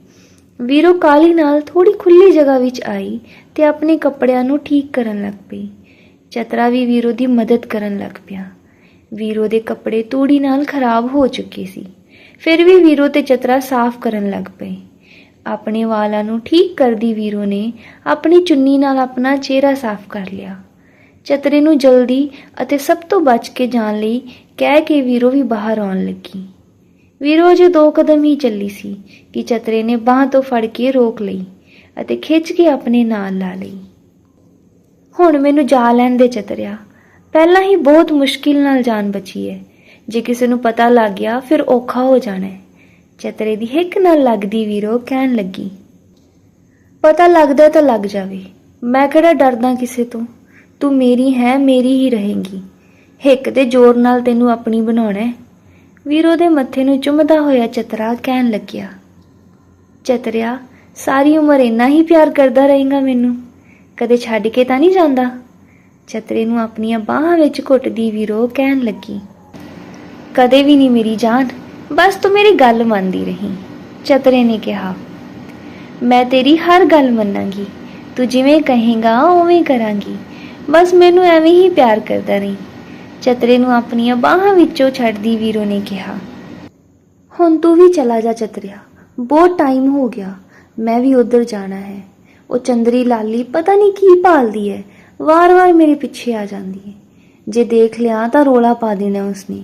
ਵੀਰੋ ਕਾਲੀ ਨਾਲ ਥੋੜੀ ਖੁੱਲੀ ਜਗ੍ਹਾ ਵਿੱਚ ਆਈ ਤੇ ਆਪਣੇ ਕੱਪੜਿਆਂ ਨੂੰ ਠੀਕ ਕਰਨ ਲੱਗ ਪਈ। ਚਤਰਾ ਵੀ ਵੀਰੋ ਦੀ ਮਦਦ ਕਰਨ ਲੱਗ ਪਿਆ। ਵੀਰੋ ਦੇ ਕੱਪੜੇ ਤੂੜੀ ਨਾਲ ਖਰਾਬ ਹੋ ਚੁੱਕੇ ਸੀ। ਫਿਰ ਵੀ ਵੀਰੋ ਤੇ ਚਤਰਾ ਸਾਫ਼ ਕਰਨ ਲੱਗ ਪਏ। ਆਪਣੇ ਵਾਲਾਂ ਨੂੰ ਠੀਕ ਕਰਦੀ ਵੀਰੋ ਨੇ ਆਪਣੀ ਚੁੰਨੀ ਨਾਲ ਆਪਣਾ ਚਿਹਰਾ ਸਾਫ਼ ਕਰ ਲਿਆ। ਚਤਰੇ ਨੂੰ ਜਲਦੀ ਅਤੇ ਸਭ ਤੋਂ ਬਚ ਕੇ ਜਾਣ ਲਈ ਕਹਿ ਕੇ ਵੀਰੋ ਵੀ ਬਾਹਰ ਆਉਣ ਲੱਗੀ। ਵੀਰੋ ਅਜੇ ਦੋ ਕਦਮ ਹੀ ਚੱਲੀ ਸੀ ਕਿ ਚਤਰੇ ਨੇ ਬਾਹ ਤੋਂ ਫੜ ਕੇ ਰੋਕ ਲਈ ਅਤੇ ਖਿੱਚ ਕੇ ਆਪਣੇ ਨਾਲ ਲਾ ਲਈ। ਹੁਣ ਮੈਨੂੰ ਜਾ ਲੈਣ ਦੇ ਚਤਰਿਆ, ਪਹਿਲਾਂ ਹੀ ਬਹੁਤ ਮੁਸ਼ਕਿਲ ਨਾਲ ਜਾਨ ਬਚੀ ਹੈ ਜੇ ਕਿਸੇ ਨੂੰ ਪਤਾ ਲੱਗ ਗਿਆ, ਫਿਰ ਔਖਾ ਹੋ ਜਾਣਾ ਹੈ ਚਤਰੇ ਦੀ ਹਿੱਕ ਨਾਲ ਲੱਗਦੀ ਵੀਰੋ ਕਹਿਣ ਲੱਗੀ, ਪਤਾ ਲੱਗਦਾ ਤਾਂ ਲੱਗ ਜਾਵੇ। ਮੈਂ ਕਿਹੜਾ ਡਰਦਾ ਕਿਸੇ ਤੋਂ? ਤੂੰ ਮੇਰੀ ਹੈ, ਮੇਰੀ ਹੀ ਰਹੇਂਗੀ। ਹਿੱਕ ਤੇ ਜ਼ੋਰ ਨਾਲ ਤੈਨੂੰ ਆਪਣੀ ਬਣਾਉਣਾ ਹੈ। ਵੀਰੋ ਦੇ ਮੱਥੇ ਨੂੰ ਚੁੰਮਦਾ ਹੋਇਆ ਚਤਰਾ ਕਹਿਣ ਲੱਗਿਆ, ਚਤਰਿਆ, ਸਾਰੀ ਉਮਰ ਇੰਨਾ ਹੀ ਪਿਆਰ ਕਰਦਾ ਰਹੇਗਾ ਮੈਨੂੰ? ਕਦੇ ਛੱਡ ਕੇ ਤਾਂ ਨਹੀਂ ਜਾਂਦਾ? ਚਤਰੇ ਨੂੰ ਆਪਣੀਆਂ ਬਾਹਾਂ ਵਿੱਚ ਘੁੱਟਦੀ ਵੀਰੋ ਕਹਿਣ ਲੱਗੀ, ਕਦੇ ਵੀ ਨਹੀਂ ਮੇਰੀ ਜਾਨ, ਬਸ ਤੂੰ ਮੇਰੀ ਗੱਲ ਮੰਨਦੀ ਰਹੀ। ਚਤਰੇ ਨੇ ਕਿਹਾ, ਮੈਂ ਤੇਰੀ ਹਰ ਗੱਲ ਮੰਨਾਂਗੀ। ਤੂੰ ਜਿਵੇਂ ਕਹੇਗਾ, ਉਵੇਂ ਕਰਾਂਗੀ। ਬਸ ਮੈਨੂੰ ਐਵੇਂ ਹੀ ਪਿਆਰ ਕਰਦਾ ਰਹੀਂ। ਚਤਰੇ ਨੂੰ ਆਪਣੀਆਂ ਬਾਹਾਂ ਵਿੱਚੋਂ ਛੱਡਦੀ ਵੀਰੋ ਨੇ ਕਿਹਾ, ਹੁਣ ਤੂੰ ਵੀ ਚਲਾ ਜਾ ਚਤਰਿਆ, ਬਹੁਤ ਟਾਈਮ ਹੋ ਗਿਆ, ਮੈਂ ਵੀ ਉਧਰ ਜਾਣਾ ਹੈ। ਉਹ ਚੰਦਰੀ ਲਾਲੀ ਪਤਾ ਨਹੀਂ ਕੀ ਭਾਲਦੀ ਹੈ, ਵਾਰ-ਵਾਰ ਮੇਰੇ ਪਿੱਛੇ ਆ ਜਾਂਦੀ ਹੈ। ਜੇ ਦੇਖ ਲਿਆ ਤਾਂ ਰੋਲਾ ਪਾ ਦੇਣਾ ਉਸਨੇ।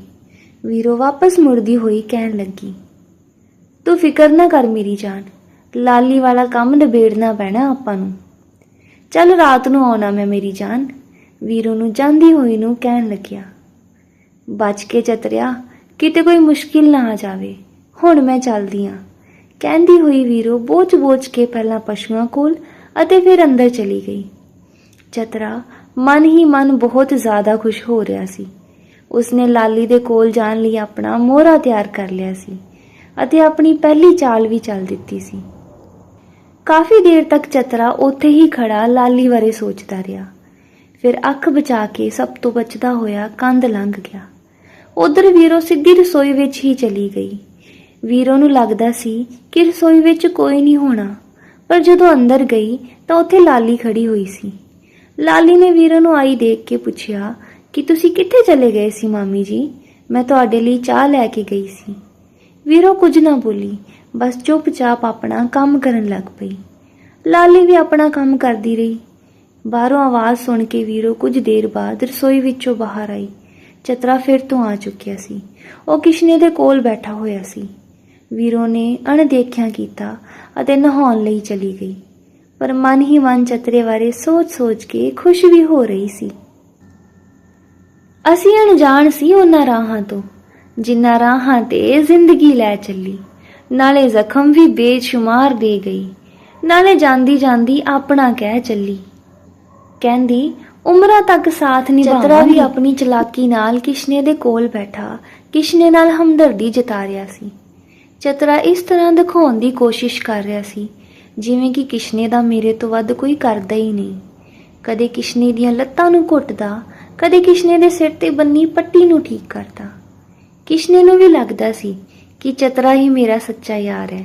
ਵੀਰੋ ਵਾਪਸ ਮੁੜਦੀ ਹੋਈ ਕਹਿਣ ਲੱਗੀ, ਤੂੰ ਫਿਕਰ ਨਾ ਕਰ ਮੇਰੀ ਜਾਨ, ਲਾਲੀ ਵਾਲਾ ਕੰਮ ਨਿਬੇੜਨਾ ਪੈਣਾ ਆਪਾਂ ਨੂੰ। ਚੱਲ ਰਾਤ ਨੂੰ ਆਉਣਾ ਮੈਂ ਮੇਰੀ ਜਾਨ। ਵੀਰੋ ਨੂੰ ਜਾਂਦੀ ਹੋਈ ਨੂੰ ਕਹਿਣ ਲੱਗਿਆ, ਬਚ ਕੇ ਚਤਰਿਆ ਕਿਤੇ ਕੋਈ ਮੁਸ਼ਕਿਲ ਨਾ ਆ ਜਾਵੇ। ਹੁਣ ਮੈਂ ਚੱਲਦੀ ਹਾਂ ਕਹਿੰਦੀ ਹੋਈ ਵੀਰੋ ਬੋਝ-ਬੋਝ ਕੇ ਪਹਿਲਾਂ ਪਸ਼ੂਆਂ ਕੋਲ ਅਤੇ ਫਿਰ ਅੰਦਰ ਚਲੀ ਗਈ। ਚਤਰਾ ਮਨ ਹੀ ਮਨ ਬਹੁਤ ਜ਼ਿਆਦਾ ਖੁਸ਼ ਹੋ ਰਿਹਾ ਸੀ। ਉਸਨੇ ਲਾਲੀ ਦੇ ਕੋਲ ਜਾਣ ਲਈ ਆਪਣਾ ਮੋਹਰਾ ਤਿਆਰ ਕਰ ਲਿਆ ਸੀ ਅਤੇ ਆਪਣੀ ਪਹਿਲੀ ਚਾਲ ਵੀ ਚੱਲ ਦਿੱਤੀ ਸੀ। ਕਾਫੀ ਦੇਰ ਤੱਕ ਚਤਰਾ ਉੱਥੇ ਹੀ ਖੜਾ ਲਾਲੀ ਬਾਰੇ ਸੋਚਦਾ ਰਿਹਾ। ਫਿਰ ਅੱਖ ਬਚਾ ਕੇ ਸਭ ਤੋਂ ਬਚਦਾ ਹੋਇਆ ਕੰਧ ਲੰਘ ਗਿਆ। ਉਧਰ ਵੀਰੋ ਸਿੱਧੀ ਰਸੋਈ ਵਿੱਚ ਹੀ ਚਲੀ ਗਈ। ਵੀਰੋ ਨੂੰ ਲੱਗਦਾ ਸੀ ਕਿ ਰਸੋਈ ਵਿੱਚ ਕੋਈ ਨਹੀਂ ਹੋਣਾ, ਪਰ ਜਦੋਂ ਅੰਦਰ ਗਈ ਤਾਂ ਉੱਥੇ ਲਾਲੀ ਖੜੀ ਹੋਈ ਸੀ। ਲਾਲੀ ਨੇ ਵੀਰੋ ਨੂੰ ਆਈ ਦੇਖ ਕੇ ਪੁੱਛਿਆ, ਕਿ ਤੁਸੀਂ ਕਿੱਥੇ ਚਲੇ ਗਏ ਸੀ, ਮਾਮੀ ਜੀ? ਮੈਂ ਤੁਹਾਡੇ ਲਈ ਚਾਹ ਲੈ ਕੇ ਗਈ ਸੀ। ਵੀਰੋ ਕੁਝ ਨਾ ਬੋਲੀ ਬਸ ਚੁੱਪਚਾਪ ਆਪਣਾ ਕੰਮ ਕਰਨ ਲੱਗ ਪਈ। ਲਾਲੀ ਵੀ ਆਪਣਾ ਕੰਮ ਕਰਦੀ ਰਹੀ। ਬਾਹਰੋਂ ਆਵਾਜ਼ ਸੁਣ ਕੇ ਵੀਰੋ ਕੁਝ ਦੇਰ ਬਾਅਦ ਰਸੋਈ ਵਿੱਚੋਂ ਬਾਹਰ ਆਈ। ਚਤਰਾ ਫਿਰ ਤੋਂ ਆ ਚੁੱਕਿਆ ਸੀ। ਉਹ ਕਿਸ਼ਨੇ ਦੇ ਕੋਲ ਬੈਠਾ ਹੋਇਆ ਸੀ। ਵੀਰੋ ਨੇ ਅਣਦੇਖਿਆ ਕੀਤਾ ਅਤੇ ਨਹਾਉਣ ਲਈ ਚਲੀ ਗਈ। ਪਰ ਮਨ ਹੀ ਮਨ ਚਤਰੇ ਬਾਰੇ ਸੋਚ-ਸੋਚ ਕੇ ਖੁਸ਼ ਵੀ ਹੋ ਰਹੀ ਸੀ। ਅਸੀਂ ਅਣਜਾਣ ਸੀ ਉਹਨਾਂ ਰਾਹਾਂ ਤੋਂ, ਜਿਨ੍ਹਾਂ ਰਾਹਾਂ ਤੇ ਜ਼ਿੰਦਗੀ ਲੈ ਚੱਲੀ। ਨਾਲੇ ਜ਼ਖਮ ਵੀ ਬੇਸ਼ੁਮਾਰ ਦੇ ਗਈ। ਨਾਲੇ ਜਾਂਦੀ ਜਾਂਦੀ ਆਪਣਾ ਕਹਿ ਚੱਲੀ। ਕਹਿੰਦੀ, ਉਮਰਾਂ ਤੱਕ ਸਾਥ ਨਿਭਾਵਾਂਗੀ। ਚਤਰਾ ਵੀ ਆਪਣੀ ਚਲਾਕੀ ਨਾਲ ਕਿਸ਼ਨੇ ਦੇ ਕੋਲ ਬੈਠਾ। ਕਿਸ਼ਨੇ ਨਾਲ ਹਮਦਰਦੀ ਜਤਾ ਰਿਹਾ ਸੀ। ਚਤਰਾ ਇਸ ਤਰ੍ਹਾਂ ਦਿਖਾਉਣ ਦੀ ਕੋਸ਼ਿਸ਼ ਕਰ ਰਿਹਾ ਸੀ, ਜਿਵੇਂ ਕਿ ਕਿਸ਼ਨੇ ਦਾ ਮੇਰੇ ਤੋਂ ਵੱਧ ਕੋਈ ਕਰਦਾ ਹੀ ਨਹੀਂ। ਕਦੇ ਕਿਸ਼ਨੇ ਦੀਆਂ ਲੱਤਾਂ ਨੂੰ ਘੁੱਟਦਾ, ਕਦੇ ਕਿਸ਼ਨੇ ਦੇ ਸਿਰ ਤੇ ਬੰਨੀ ਪੱਟੀ ਨੂੰ ਠੀਕ ਕਰਦਾ। ਕਿਸ਼ਨੇ ਨੂੰ ਵੀ ਲੱਗਦਾ ਸੀ ਕਿ ਚਤਰਾ ਹੀ ਮੇਰਾ ਸੱਚਾ ਯਾਰ ਹੈ।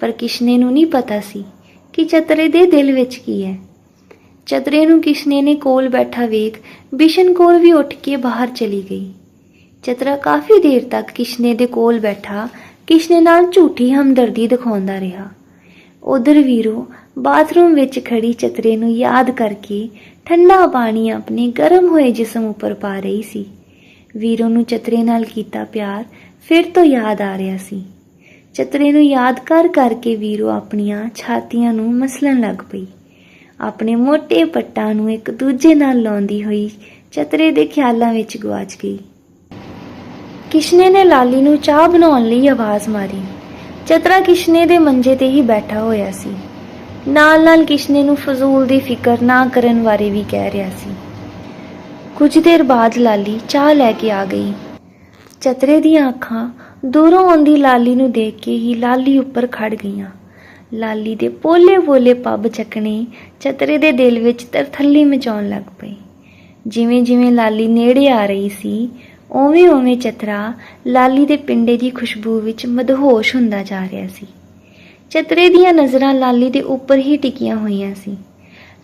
ਪਰ ਕਿਸ਼ਨੇ ਨੂੰ ਨਹੀਂ ਪਤਾ ਸੀ ਕਿ ਚਤਰੇ ਦੇ ਦਿਲ ਵਿੱਚ ਕੀ ਹੈ। ਚਤਰੇ ਨੂੰ ਕਿਸ਼ਨੇ ਨੇ ਕੋਲ ਬੈਠਾ ਵੇਖ ਬਿਸ਼ਨ ਕੋਲ ਵੀ ਉੱਠ ਕੇ ਬਾਹਰ ਚਲੀ ਗਈ। ਚਤਰਾ ਕਾਫੀ ਦੇਰ ਤੱਕ ਕਿਸ਼ਨੇ ਦੇ ਕੋਲ ਬੈਠਾ ਕਿਸ਼ਨੇ ਨਾਲ ਝੂਠੀ ਹਮਦਰਦੀ ਦਿਖਾਉਂਦਾ ਰਿਹਾ। ਉਧਰ ਵੀਰੋ, ਬਾਥਰੂਮ ਵਿੱਚ ਖੜੀ ਚਤਰੇ ਨੂੰ ਯਾਦ ਕਰਕੇ ਠੰਡਾ ਪਾਣੀ ਆਪਣੇ ਗਰਮ ਹੋਏ ਜਿਸਮ ਉੱਪਰ ਪਾ ਰਹੀ ਸੀ। ਵੀਰੋ ਨੂੰ ਚਤਰੇ ਨਾਲ ਕੀਤਾ ਪਿਆਰ ਫਿਰ ਤੋਂ ਯਾਦ ਆ ਰਿਹਾ ਸੀ। ਚਤਰੇ ਨੂੰ ਯਾਦ ਕਰ ਕਰਕੇ ਵੀਰੋ ਆਪਣੀਆਂ ਛਾਤੀਆਂ ਨੂੰ ਮਸਲਣ ਲੱਗ ਪਈ। ਆਪਣੇ ਮੋٹے ਪੱਟਾਂ ਨੂੰ ਇੱਕ ਦੂਜੇ ਨਾਲ ਲਾਉਂਦੀ ਹੋਈ ਚਤਰੇ ਦੇ ਖਿਆਲਾਂ ਵਿੱਚ ਗਵਾਚ ਗਈ। ਕਿਸ਼ਨੇ ਨੇ ਲਾਲੀ ਨੂੰ ਚਾਹ ਬਣਾਉਣ ਲਈ ਆਵਾਜ਼ ਮਾਰੀ। ਚਤਰਾ ਕਿਸ਼ਨੇ ਦੇ ਮੰਜੇ ਤੇ ਹੀ ਬੈਠਾ ਹੋਇਆ ਸੀ। ਨਾਲ ਨਾਲ ਕਿਸ਼ਨੇ ਨੂੰ ਫਜ਼ੂਲ ਦੀ ਫਿਕਰ ਨਾ ਕਰਨ ਬਾਰੇ ਵੀ ਕਹਿ ਰਿਹਾ ਸੀ। ਕੁਝ ਦੇਰ ਬਾਅਦ ਲਾਲੀ ਚਾਹ ਲੈ ਕੇ ਆ ਗਈ। ਚਤਰੇ ਦੀਆਂ ਅੱਖਾਂ ਦੂਰੋਂ ਆਉਂਦੀ ਲਾਲੀ ਨੂੰ ਦੇਖ ਕੇ ਹੀ ਲਾਲੀ ਉੱਪਰ ਖੜ ਗਈਆਂ। ਲਾਲੀ ਦੇ ਪੋਲੇ-ਪੋਲੇ ਪੱਬ ਚੱਕਣੇ ਚਤਰੇ ਦੇ ਦਿਲ ਵਿੱਚ ਤਰਥੱਲੀ ਮਚਾਉਣ ਲੱਗ ਪਈ ਜਿਵੇਂ-ਜਿਵੇਂ ਲਾਲੀ ਨੇੜੇ ਆ ਰਹੀ ਸੀ, ਉਵੇਂ ਉਵੇਂ ਚਤਰਾ ਲਾਲੀ ਦੇ ਪਿੰਡੇ ਦੀ ਖੁਸ਼ਬੂ ਵਿੱਚ ਮਦਹੋਸ਼ ਹੁੰਦਾ ਜਾ ਰਿਹਾ ਸੀ। ਚਤਰੇ ਦੀਆਂ ਨਜ਼ਰਾਂ ਲਾਲੀ ਦੇ ਉੱਪਰ ਹੀ ਟਿਕੀਆਂ ਹੋਈਆਂ ਸੀ।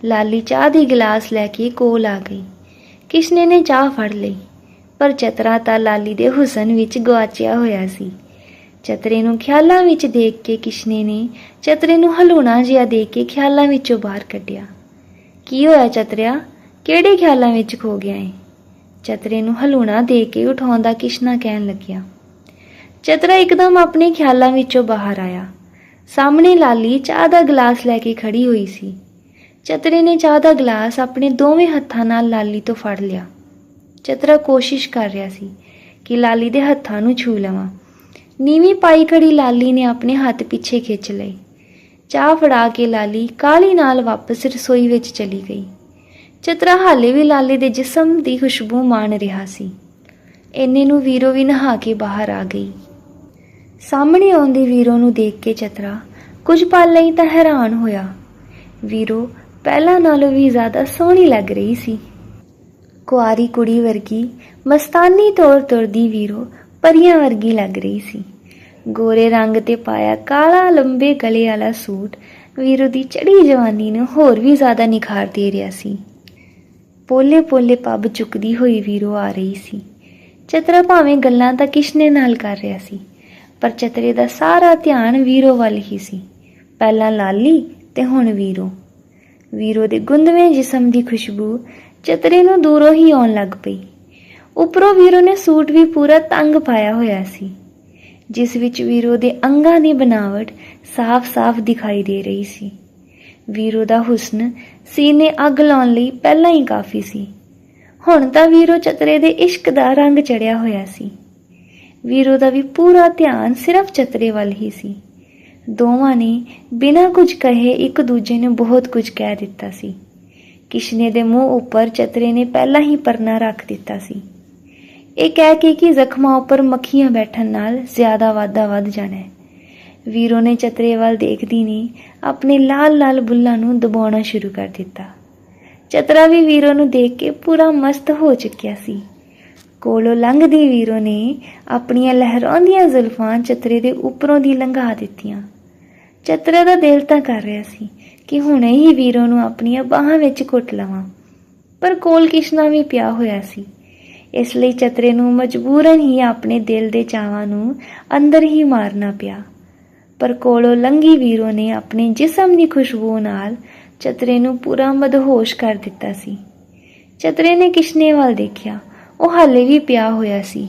ਲਾਲੀ ਚਾਹ ਦੀ ਗਲਾਸ ਲੈ ਕੇ ਕੋਲ ਆ ਗਈ। ਕਿਸ਼ਨੇ ਨੇ ਚਾਹ ਫੜ ਲਈ। ਪਰ ਚਤਰਾ ਤਾਂ ਲਾਲੀ ਦੇ ਹੁਸਨ ਵਿੱਚ ਗਵਾਚਿਆ ਹੋਇਆ ਸੀ। ਚਤਰੇ ਨੂੰ ਖਿਆਲਾਂ ਵਿੱਚ ਦੇਖ ਕੇ ਕਿਸ਼ਨੇ ਨੇ ਚਤਰੇ ਨੂੰ ਹਲੂਣਾ ਜਿਹਾ ਦੇ ਕੇ ਖਿਆਲਾਂ ਵਿੱਚੋਂ ਬਾਹਰ ਕੱਢਿਆ। ਕੀ ਹੋਇਆ ਚਤਰਿਆ? ਕਿਹੜੇ ਖਿਆਲਾਂ ਵਿੱਚ ਖੋ ਗਿਆ ਏ? ਚਤਰੇ ਨੂੰ ਹਲੂਣਾ ਦੇ ਕੇ ਉਠਾਉਂਦਾ ਕਿਸ਼ਨਾ ਕਹਿਣ ਲੱਗਿਆ। ਚਤਰਾ ਇੱਕਦਮ ਆਪਣੇ ਖਿਆਲਾਂ ਵਿੱਚੋਂ ਬਾਹਰ ਆਇਆ। ਸਾਹਮਣੇ ਲਾਲੀ ਚਾਹ ਦਾ ਗਲਾਸ ਲੈ ਕੇ ਖੜੀ ਹੋਈ ਸੀ। ਚਤਰੇ ਨੇ ਚਾਹ ਦਾ ਗਲਾਸ ਆਪਣੇ ਦੋਵੇਂ ਹੱਥਾਂ ਨਾਲ ਲਾਲੀ ਤੋਂ ਫੜ ਲਿਆ। ਚਤਰਾ ਕੋਸ਼ਿਸ਼ ਕਰ ਰਿਹਾ ਸੀ ਕਿ ਲਾਲੀ ਦੇ ਹੱਥਾਂ ਨੂੰ ਛੂ ਲਵਾਂ। ਨੀਵੀਂ ਪਾਈ ਖੜੀ ਲਾਲੀ ਨੇ ਆਪਣੇ ਹੱਥ ਪਿੱਛੇ ਖਿੱਚ ਲਏ। ਚਾਹ ਫੜਾ ਕੇ ਲਾਲੀ ਕਾਲੀ ਨਾਲ ਵਾਪਸ ਰਸੋਈ ਵਿੱਚ ਚਲੀ ਗਈ। ਚਤਰਾ ਹਾਲੇ ਵੀ ਲਾਲੀ ਦੇ ਜਿਸਮ ਦੀ ਖੁਸ਼ਬੂ ਮਾਣ ਰਿਹਾ ਸੀ। ਇੰਨੇ ਨੂੰ ਵੀਰੋ ਵੀ ਨਹਾ ਕੇ ਬਾਹਰ ਆ ਗਈ। ਸਾਹਮਣੇ ਆਉਂਦੀ ਵੀਰੋ ਨੂੰ ਦੇਖ ਕੇ ਚਤਰਾ ਕੁਝ ਪਲ ਲਈ ਤਾਂ ਹੈਰਾਨ ਹੋਇਆ। ਵੀਰੋ, ਪਹਿਲਾਂ ਨਾਲੋਂ ਵੀ ਜ਼ਿਆਦਾ ਸੋਹਣੀ ਲੱਗ ਰਹੀ ਸੀ। ਕੁਆਰੀ ਕੁੜੀ ਵਰਗੀ, ਮਸਤਾਨੀ ਤੌਰ ਤੁਰਦੀ ਵੀਰੋ, ਪਰੀਆਂ ਵਰਗੀ ਲੱਗ ਰਹੀ ਸੀ। ਗੋਰੇ ਰੰਗ ਤੇ ਪਾਇਆ ਕਾਲਾ ਲੰਬੇ ਗਲੇ ਵਾਲਾ ਸੂਟ ਵੀਰੋ ਦੀ ਚੜੀ ਜਵਾਨੀ ਨੂੰ ਹੋਰ ਵੀ ਜ਼ਿਆਦਾ ਨਿਖਾਰ ਦੇ ਰਿਹਾ ਸੀ। ਪੋਲੇ ਪੋਲੇ ਪੱਬ ਚੁੱਕਦੀ ਹੋਈ ਵੀਰੋ ਆ ਰਹੀ ਸੀ। ਚਤਰਾ ਭਾਵੇਂ ਗੱਲਾਂ ਤਾਂ ਕਿਸ਼ਨੇ ਨਾਲ ਕਰ ਰਿਹਾ ਸੀ, ਪਰ ਚਤਰੇ ਦਾ ਸਾਰਾ ਧਿਆਨ ਵੀਰੋ ਵੱਲ ਹੀ ਸੀ। ਪਹਿਲਾਂ ਲਾਲੀ ਤੇ ਹੁਣ ਵੀਰੋ। ਵੀਰੋ ਦੇ ਗੁੰਦਵੇਂ ਜਿਸਮ ਦੀ ਖੁਸ਼ਬੂ ਚਤਰੇ ਨੂੰ ਦੂਰੋਂ ਹੀ ਆਉਣ ਲੱਗ ਪਈ। ਉੱਪਰੋਂ ਵੀਰੋ ਨੇ ਸੂਟ ਵੀ ਪੂਰਾ ਤੰਗ ਪਾਇਆ ਹੋਇਆ ਸੀ, ਜਿਸ ਵਿੱਚ ਵੀਰੋ ਦੇ ਅੰਗਾਂ ਦੀ ਬਣਾਵਟ ਸਾਫ਼-ਸਾਫ਼ ਦਿਖਾਈ ਦੇ ਰਹੀ ਸੀ। ਵੀਰੋ ਦਾ ਹੁਸਨ ਸੀਨੇ ਅੱਗ ਲਾਉਣ ਲਈ ਪਹਿਲਾਂ ਹੀ ਕਾਫੀ ਸੀ। ਹੁਣ ਤਾਂ ਵੀਰੋ ਚਤਰੇ ਦੇ ਇਸ਼ਕ ਦਾ ਰੰਗ ਚੜਿਆ ਹੋਇਆ ਸੀ। ਵੀਰੋ ਦਾ ਵੀ ਪੂਰਾ ਧਿਆਨ ਸਿਰਫ ਚਤਰੇ ਵੱਲ ਹੀ ਸੀ। ਦੋਵਾਂ ਨੇ ਬਿਨਾਂ ਕੁਝ ਕਹੇ ਇੱਕ ਦੂਜੇ ਨੂੰ ਬਹੁਤ ਕੁਝ ਕਹਿ ਦਿੱਤਾ ਸੀ। ਕਿਸ਼ਨੇ ਦੇ ਮੂੰਹ ਉੱਪਰ ਚਤਰੇ ਨੇ ਪਹਿਲਾਂ ਹੀ ਪਰਨਾ ਰੱਖ ਦਿੱਤਾ ਸੀ। ਇਹ ਕਹਿ ਕੇ ਕਿ ਜ਼ਖਮਾਂ ਉੱਪਰ ਮੱਖੀਆਂ ਬੈਠਣ ਨਾਲ ਜ਼ਿਆਦਾ ਵਾਧਾ ਵੱਧ ਜਾਣਾ ਹੈ। ਵੀਰੋ ਨੇ ਚਤਰੇ ਵੱਲ ਦੇਖਦੀ ਨੇ ਆਪਣੇ ਲਾਲ ਲਾਲ ਬੁੱਲਾਂ ਨੂੰ ਦਬਾਉਣਾ ਸ਼ੁਰੂ ਕਰ ਦਿੱਤਾ। ਚਤਰਾ ਵੀ ਵੀਰੋ ਨੂੰ ਦੇਖ ਕੇ ਪੂਰਾ ਮਸਤ ਹੋ ਚੁੱਕਿਆ ਸੀ। ਕੋਲੋਂ ਲੰਘਦੀ ਵੀਰੋ ਨੇ ਆਪਣੀਆਂ ਲਹਿਰਾਉਂਦੀਆਂ ਜ਼ੁਲਫਾਂ ਚਤਰੇ ਦੇ ਉੱਪਰੋਂ ਦੀ ਲੰਘਾ ਦਿੱਤੀਆਂ। ਚਤਰਾ ਦਾ ਦਿਲ ਤਾਂ ਕਰ ਰਿਹਾ ਸੀ ਕਿ ਹੁਣੇ ਹੀ ਵੀਰੋ ਨੂੰ ਆਪਣੀਆਂ ਬਾਹਾਂ ਵਿੱਚ ਘੁੱਟ ਲਵਾਂ। ਪਰ ਕੋਲ ਕਿਸ਼ਨਾ ਵੀ ਪਿਆ ਹੋਇਆ ਸੀ। ਇਸ ਲਈ ਚਤਰੇ ਨੂੰ ਮਜਬੂਰਨ ਹੀ ਆਪਣੇ ਦਿਲ ਦੇ ਚਾਵਾਂ ਨੂੰ ਅੰਦਰ ਹੀ ਮਾਰਨਾ ਪਿਆ। ਪਰ ਕੋਲੋਂ ਲੰਗੀ ਵੀਰੋ ਨੇ ਆਪਣੇ ਜਿਸਮ ਦੀ ਖੁਸ਼ਬੂ ਨਾਲ ਚਤਰੇ ਨੂੰ ਪੂਰਾ ਮਦਹੋਸ਼ ਕਰ ਦਿੱਤਾ ਸੀ। ਚਤਰੇ ਨੇ ਕਿਸ਼ਨੇ ਵੱਲ ਦੇਖਿਆ। ਉਹ ਹਾਲੇ ਵੀ ਪਿਆ ਹੋਇਆ ਸੀ।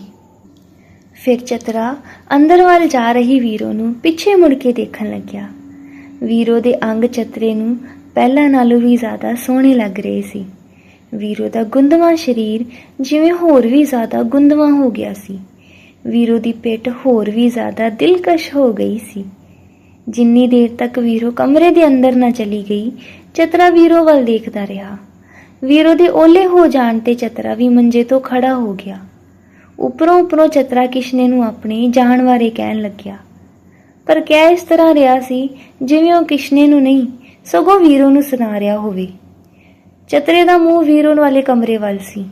ਫਿਰ ਚਤਰਾ ਅੰਦਰ ਵੱਲ ਜਾ ਰਹੀ ਵੀਰੋ ਨੂੰ ਪਿੱਛੇ ਮੁੜ ਕੇ ਦੇਖਣ ਲੱਗਿਆ। ਵੀਰੋ ਦੇ ਅੰਗ ਚਤਰੇ ਨੂੰ ਪਹਿਲਾਂ ਨਾਲੋਂ ਵੀ ਜ਼ਿਆਦਾ ਸੋਹਣੇ ਲੱਗ ਰਹੇ ਸੀ। ਵੀਰੋ ਦਾ ਗੁੰਦਵਾਂ ਸਰੀਰ ਜਿਵੇਂ ਹੋਰ ਵੀ ਜ਼ਿਆਦਾ ਗੁੰਦਵਾਂ ਹੋ ਗਿਆ ਸੀ। ਵੀਰੋ ਦੀ ਪਿੱਠ ਹੋਰ ਵੀ ਜ਼ਿਆਦਾ ਦਿਲਕਸ਼ ਹੋ ਗਈ ਸੀ। ਜਿੰਨੀ ਦੇਰ ਤੱਕ ਵੀਰੋ ਕਮਰੇ ਦੇ ਅੰਦਰ ਨਾ ਚਲੀ ਗਈ, ਚਤਰਾ ਵੀਰੋ ਵੱਲ ਦੇਖਦਾ ਰਿਹਾ। ਵੀਰੋ ਦੇ ਓਲੇ ਹੋ ਜਾਣ ਤੇ ਚਤਰਾ ਵੀ ਮੰਜੇ ਤੋਂ ਖੜਾ ਹੋ ਗਿਆ। ਉੱਪਰੋਂ ਉੱਪਰੋਂ ਚਤਰਾ ਕਿਸ਼ਨੇ ਨੂੰ ਆਪਣੇ ਜਾਣ ਬਾਰੇ ਕਹਿਣ ਲੱਗਿਆ। ਪਰ ਕਹਿ ਇਸ ਤਰ੍ਹਾਂ ਰਿਹਾ ਸੀ, ਜਿਵੇਂ ਉਹ ਕਿਸ਼ਨੇ ਨੂੰ ਨਹੀਂ, ਸਗੋਂ ਵੀਰੋ ਨੂੰ ਸੁਣਾ ਰਿਹਾ ਹੋਵੇ। ਚਤਰੇ ਦਾ ਮੂੰਹ ਵੀਰੋ ਵਾਲੇ ਕਮਰੇ ਵੱਲ ਸੀ।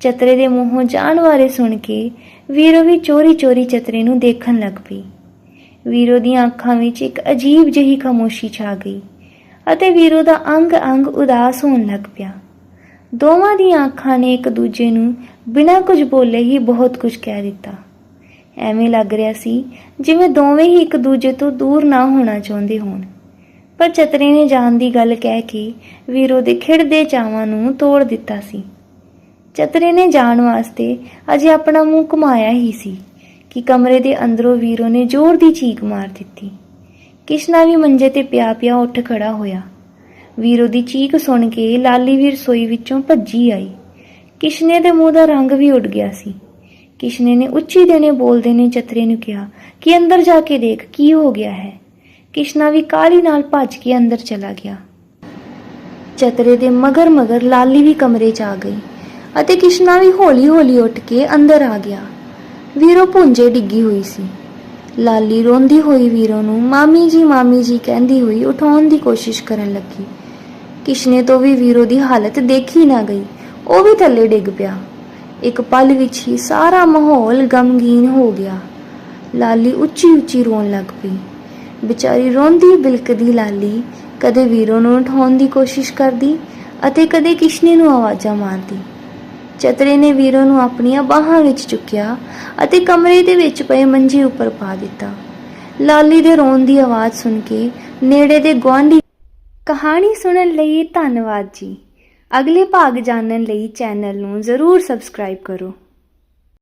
ਚਤਰੇ ਦੇ ਮੂੰਹੋਂ ਜਾਣ ਬਾਰੇ ਸੁਣ ਕੇ ਵੀਰੋ ਵੀ ਚੋਰੀ-ਚੋਰੀ ਚਤਰੇ ਨੂੰ ਦੇਖਣ ਲੱਗ ਪਈ। ਵੀਰੋ ਦੀਆਂ ਅੱਖਾਂ ਵਿੱਚ ਇੱਕ ਅਜੀਬ ਜਿਹੀ ਖਾਮੋਸ਼ੀ ਛਾ ਗਈ ਅਤੇ ਵੀਰੋ ਦਾ ਅੰਗ-ਅੰਗ ਉਦਾਸ ਹੋਣ ਲੱਗ ਪਿਆ। ਦੋਵਾਂ ਦੀਆਂ ਅੱਖਾਂ ਨੇ ਇੱਕ ਦੂਜੇ ਨੂੰ ਬਿਨਾਂ ਕੁਝ ਬੋਲੇ ਹੀ ਬਹੁਤ ਕੁਝ ਕਹਿ ਦਿੱਤਾ। ਐਵੇਂ ਲੱਗ ਰਿਹਾ ਸੀ ਜਿਵੇਂ ਦੋਵੇਂ ਹੀ ਇੱਕ ਦੂਜੇ ਤੋਂ ਦੂਰ ਨਾ ਹੋਣਾ ਚਾਹੁੰਦੇ ਹੋਣ। ਪਰ ਚਤਰੇ ਨੇ ਜਾਣ ਦੀ ਗੱਲ ਕਹਿ ਕੇ ਵੀਰੋ ਦੇ ਖਿੜਦੇ ਚਾਵਾਂ ਨੂੰ ਤੋੜ ਦਿੱਤਾ ਸੀ। ਚਤਰੇ ਨੇ ਜਾਣ ਵਾਸਤੇ ਅਜੇ ਆਪਣਾ ਮੂੰਹ ਘੁਮਾਇਆ ਹੀ ਸੀ ਕਿ ਕਮਰੇ ਦੇ ਅੰਦਰੋਂ ਵੀਰੋ ਨੇ ਜ਼ੋਰ ਦੀ ਚੀਕ ਮਾਰ ਦਿੱਤੀ। ਕਿਸ਼ਨਾ ਵੀ ਮੰਜੇ ਤੇ ਪਿਆ ਪਿਆ ਉੱਠ ਖੜਾ ਹੋਇਆ। ਵੀਰੋ ਦੀ ਚੀਕ ਸੁਣ ਕੇ ਲਾਲੀ ਵੀ ਰਸੋਈ ਵਿੱਚੋਂ ਭੱਜੀ ਆਈ। ਕਿਸ਼ਨੇ ਦੇ ਮੂੰਹ ਦਾ ਰੰਗ ਵੀ ਉੱਡ ਗਿਆ ਸੀ। ਕਿਸ਼ਨੇ ਨੇ ਉੱਚੀ ਦੇਣੇ ਬੋਲਦੇ ਨੇ ਚਤਰੇ ਨੂੰ ਕਿਹਾ, ਕਿ ਅੰਦਰ ਜਾ ਕੇ ਦੇਖ, ਕੀ ਹੋ ਗਿਆ ਹੈ? ਕਿਸ਼ਨਾ ਵੀ ਕਾਲੀ ਨਾਲ ਭੱਜ ਕੇ ਅੰਦਰ ਚਲਾ ਗਿਆ। ਚਤਰੇ ਦੇ ਮਗਰ ਮਗਰ ਲਾਲੀ ਵੀ ਕਮਰੇ 'ਚ ਆ ਗਈ ਅਤੇ ਕਿਸ਼ਨਾ ਵੀ ਹੌਲੀ-ਹੌਲੀ ਉੱਠ ਕੇ ਅੰਦਰ ਆ ਗਿਆ। ਵੀਰੋ ਪੁੰਜੇ ਡਿੱਗੀ ਹੋਈ ਸੀ। ਲਾਲੀ ਰੋਂਦੀ ਹੋਈ ਵੀਰੋ ਨੂੰ ਮਾਮੀ ਜੀ ਮਾਮੀ ਜੀ ਕਹਿੰਦੀ ਹੋਈ ਉਠਾਉਣ ਦੀ ਕੋਸ਼ਿਸ਼ ਕਰਨ ਲੱਗੀ। ਕਿਸ਼ਨੇ ਤੋਂ ਵੀ ਵੀਰੋ ਦੀ ਹਾਲਤ ਦੇਖੀ ਨਾ ਗਈ। ਉਹ ਵੀ ਥੱਲੇ ਡਿੱਗ ਪਿਆ। ਇੱਕ ਪਲ ਵਿੱਚ ਹੀ ਸਾਰਾ ਮਾਹੌਲ ਗਮਗੀਨ ਹੋ ਗਿਆ। ਲਾਲੀ ਉੱਚੀ ਉੱਚੀ ਰੋਣ ਲੱਗ ਪਈ। ਵਿਚਾਰੀ ਰੋਂਦੀ ਬਿਲਕਦੀ ਲਾਲੀ ਕਦੇ ਵੀਰੋ ਨੂੰ ਉਠਾਉਣ ਦੀ ਕੋਸ਼ਿਸ਼ ਕਰਦੀ ਅਤੇ ਕਦੇ ਕਿਸ਼ਨੇ ਨੂੰ ਆਵਾਜ਼ਾਂ ਮਾਰਦੀ। ਚਤਰੇ ਨੇ ਵੀਰੋ ਨੂੰ ਆਪਣੀਆਂ ਬਾਹਾਂ ਵਿੱਚ ਚੁੱਕਿਆ ਅਤੇ ਕਮਰੇ ਦੇ ਵਿੱਚ ਪਏ ਮੰਜੇ ਉੱਪਰ ਪਾ ਦਿੱਤਾ। ਲਾਲੀ ਦੇ ਰੋਣ ਦੀ ਆਵਾਜ਼ ਸੁਣ ਕੇ ਨੇੜੇ ਦੇ ਗੁਆਂਢੀ ਕਹਾਣੀ ਸੁਣਨ ਲਈ ਧੰਨਵਾਦ ਜੀ। ਅਗਲੇ ਭਾਗ ਜਾਣਨ ਲਈ ਚੈਨਲ ਨੂੰ ਜ਼ਰੂਰ ਸਬਸਕ੍ਰਾਈਬ ਕਰੋ।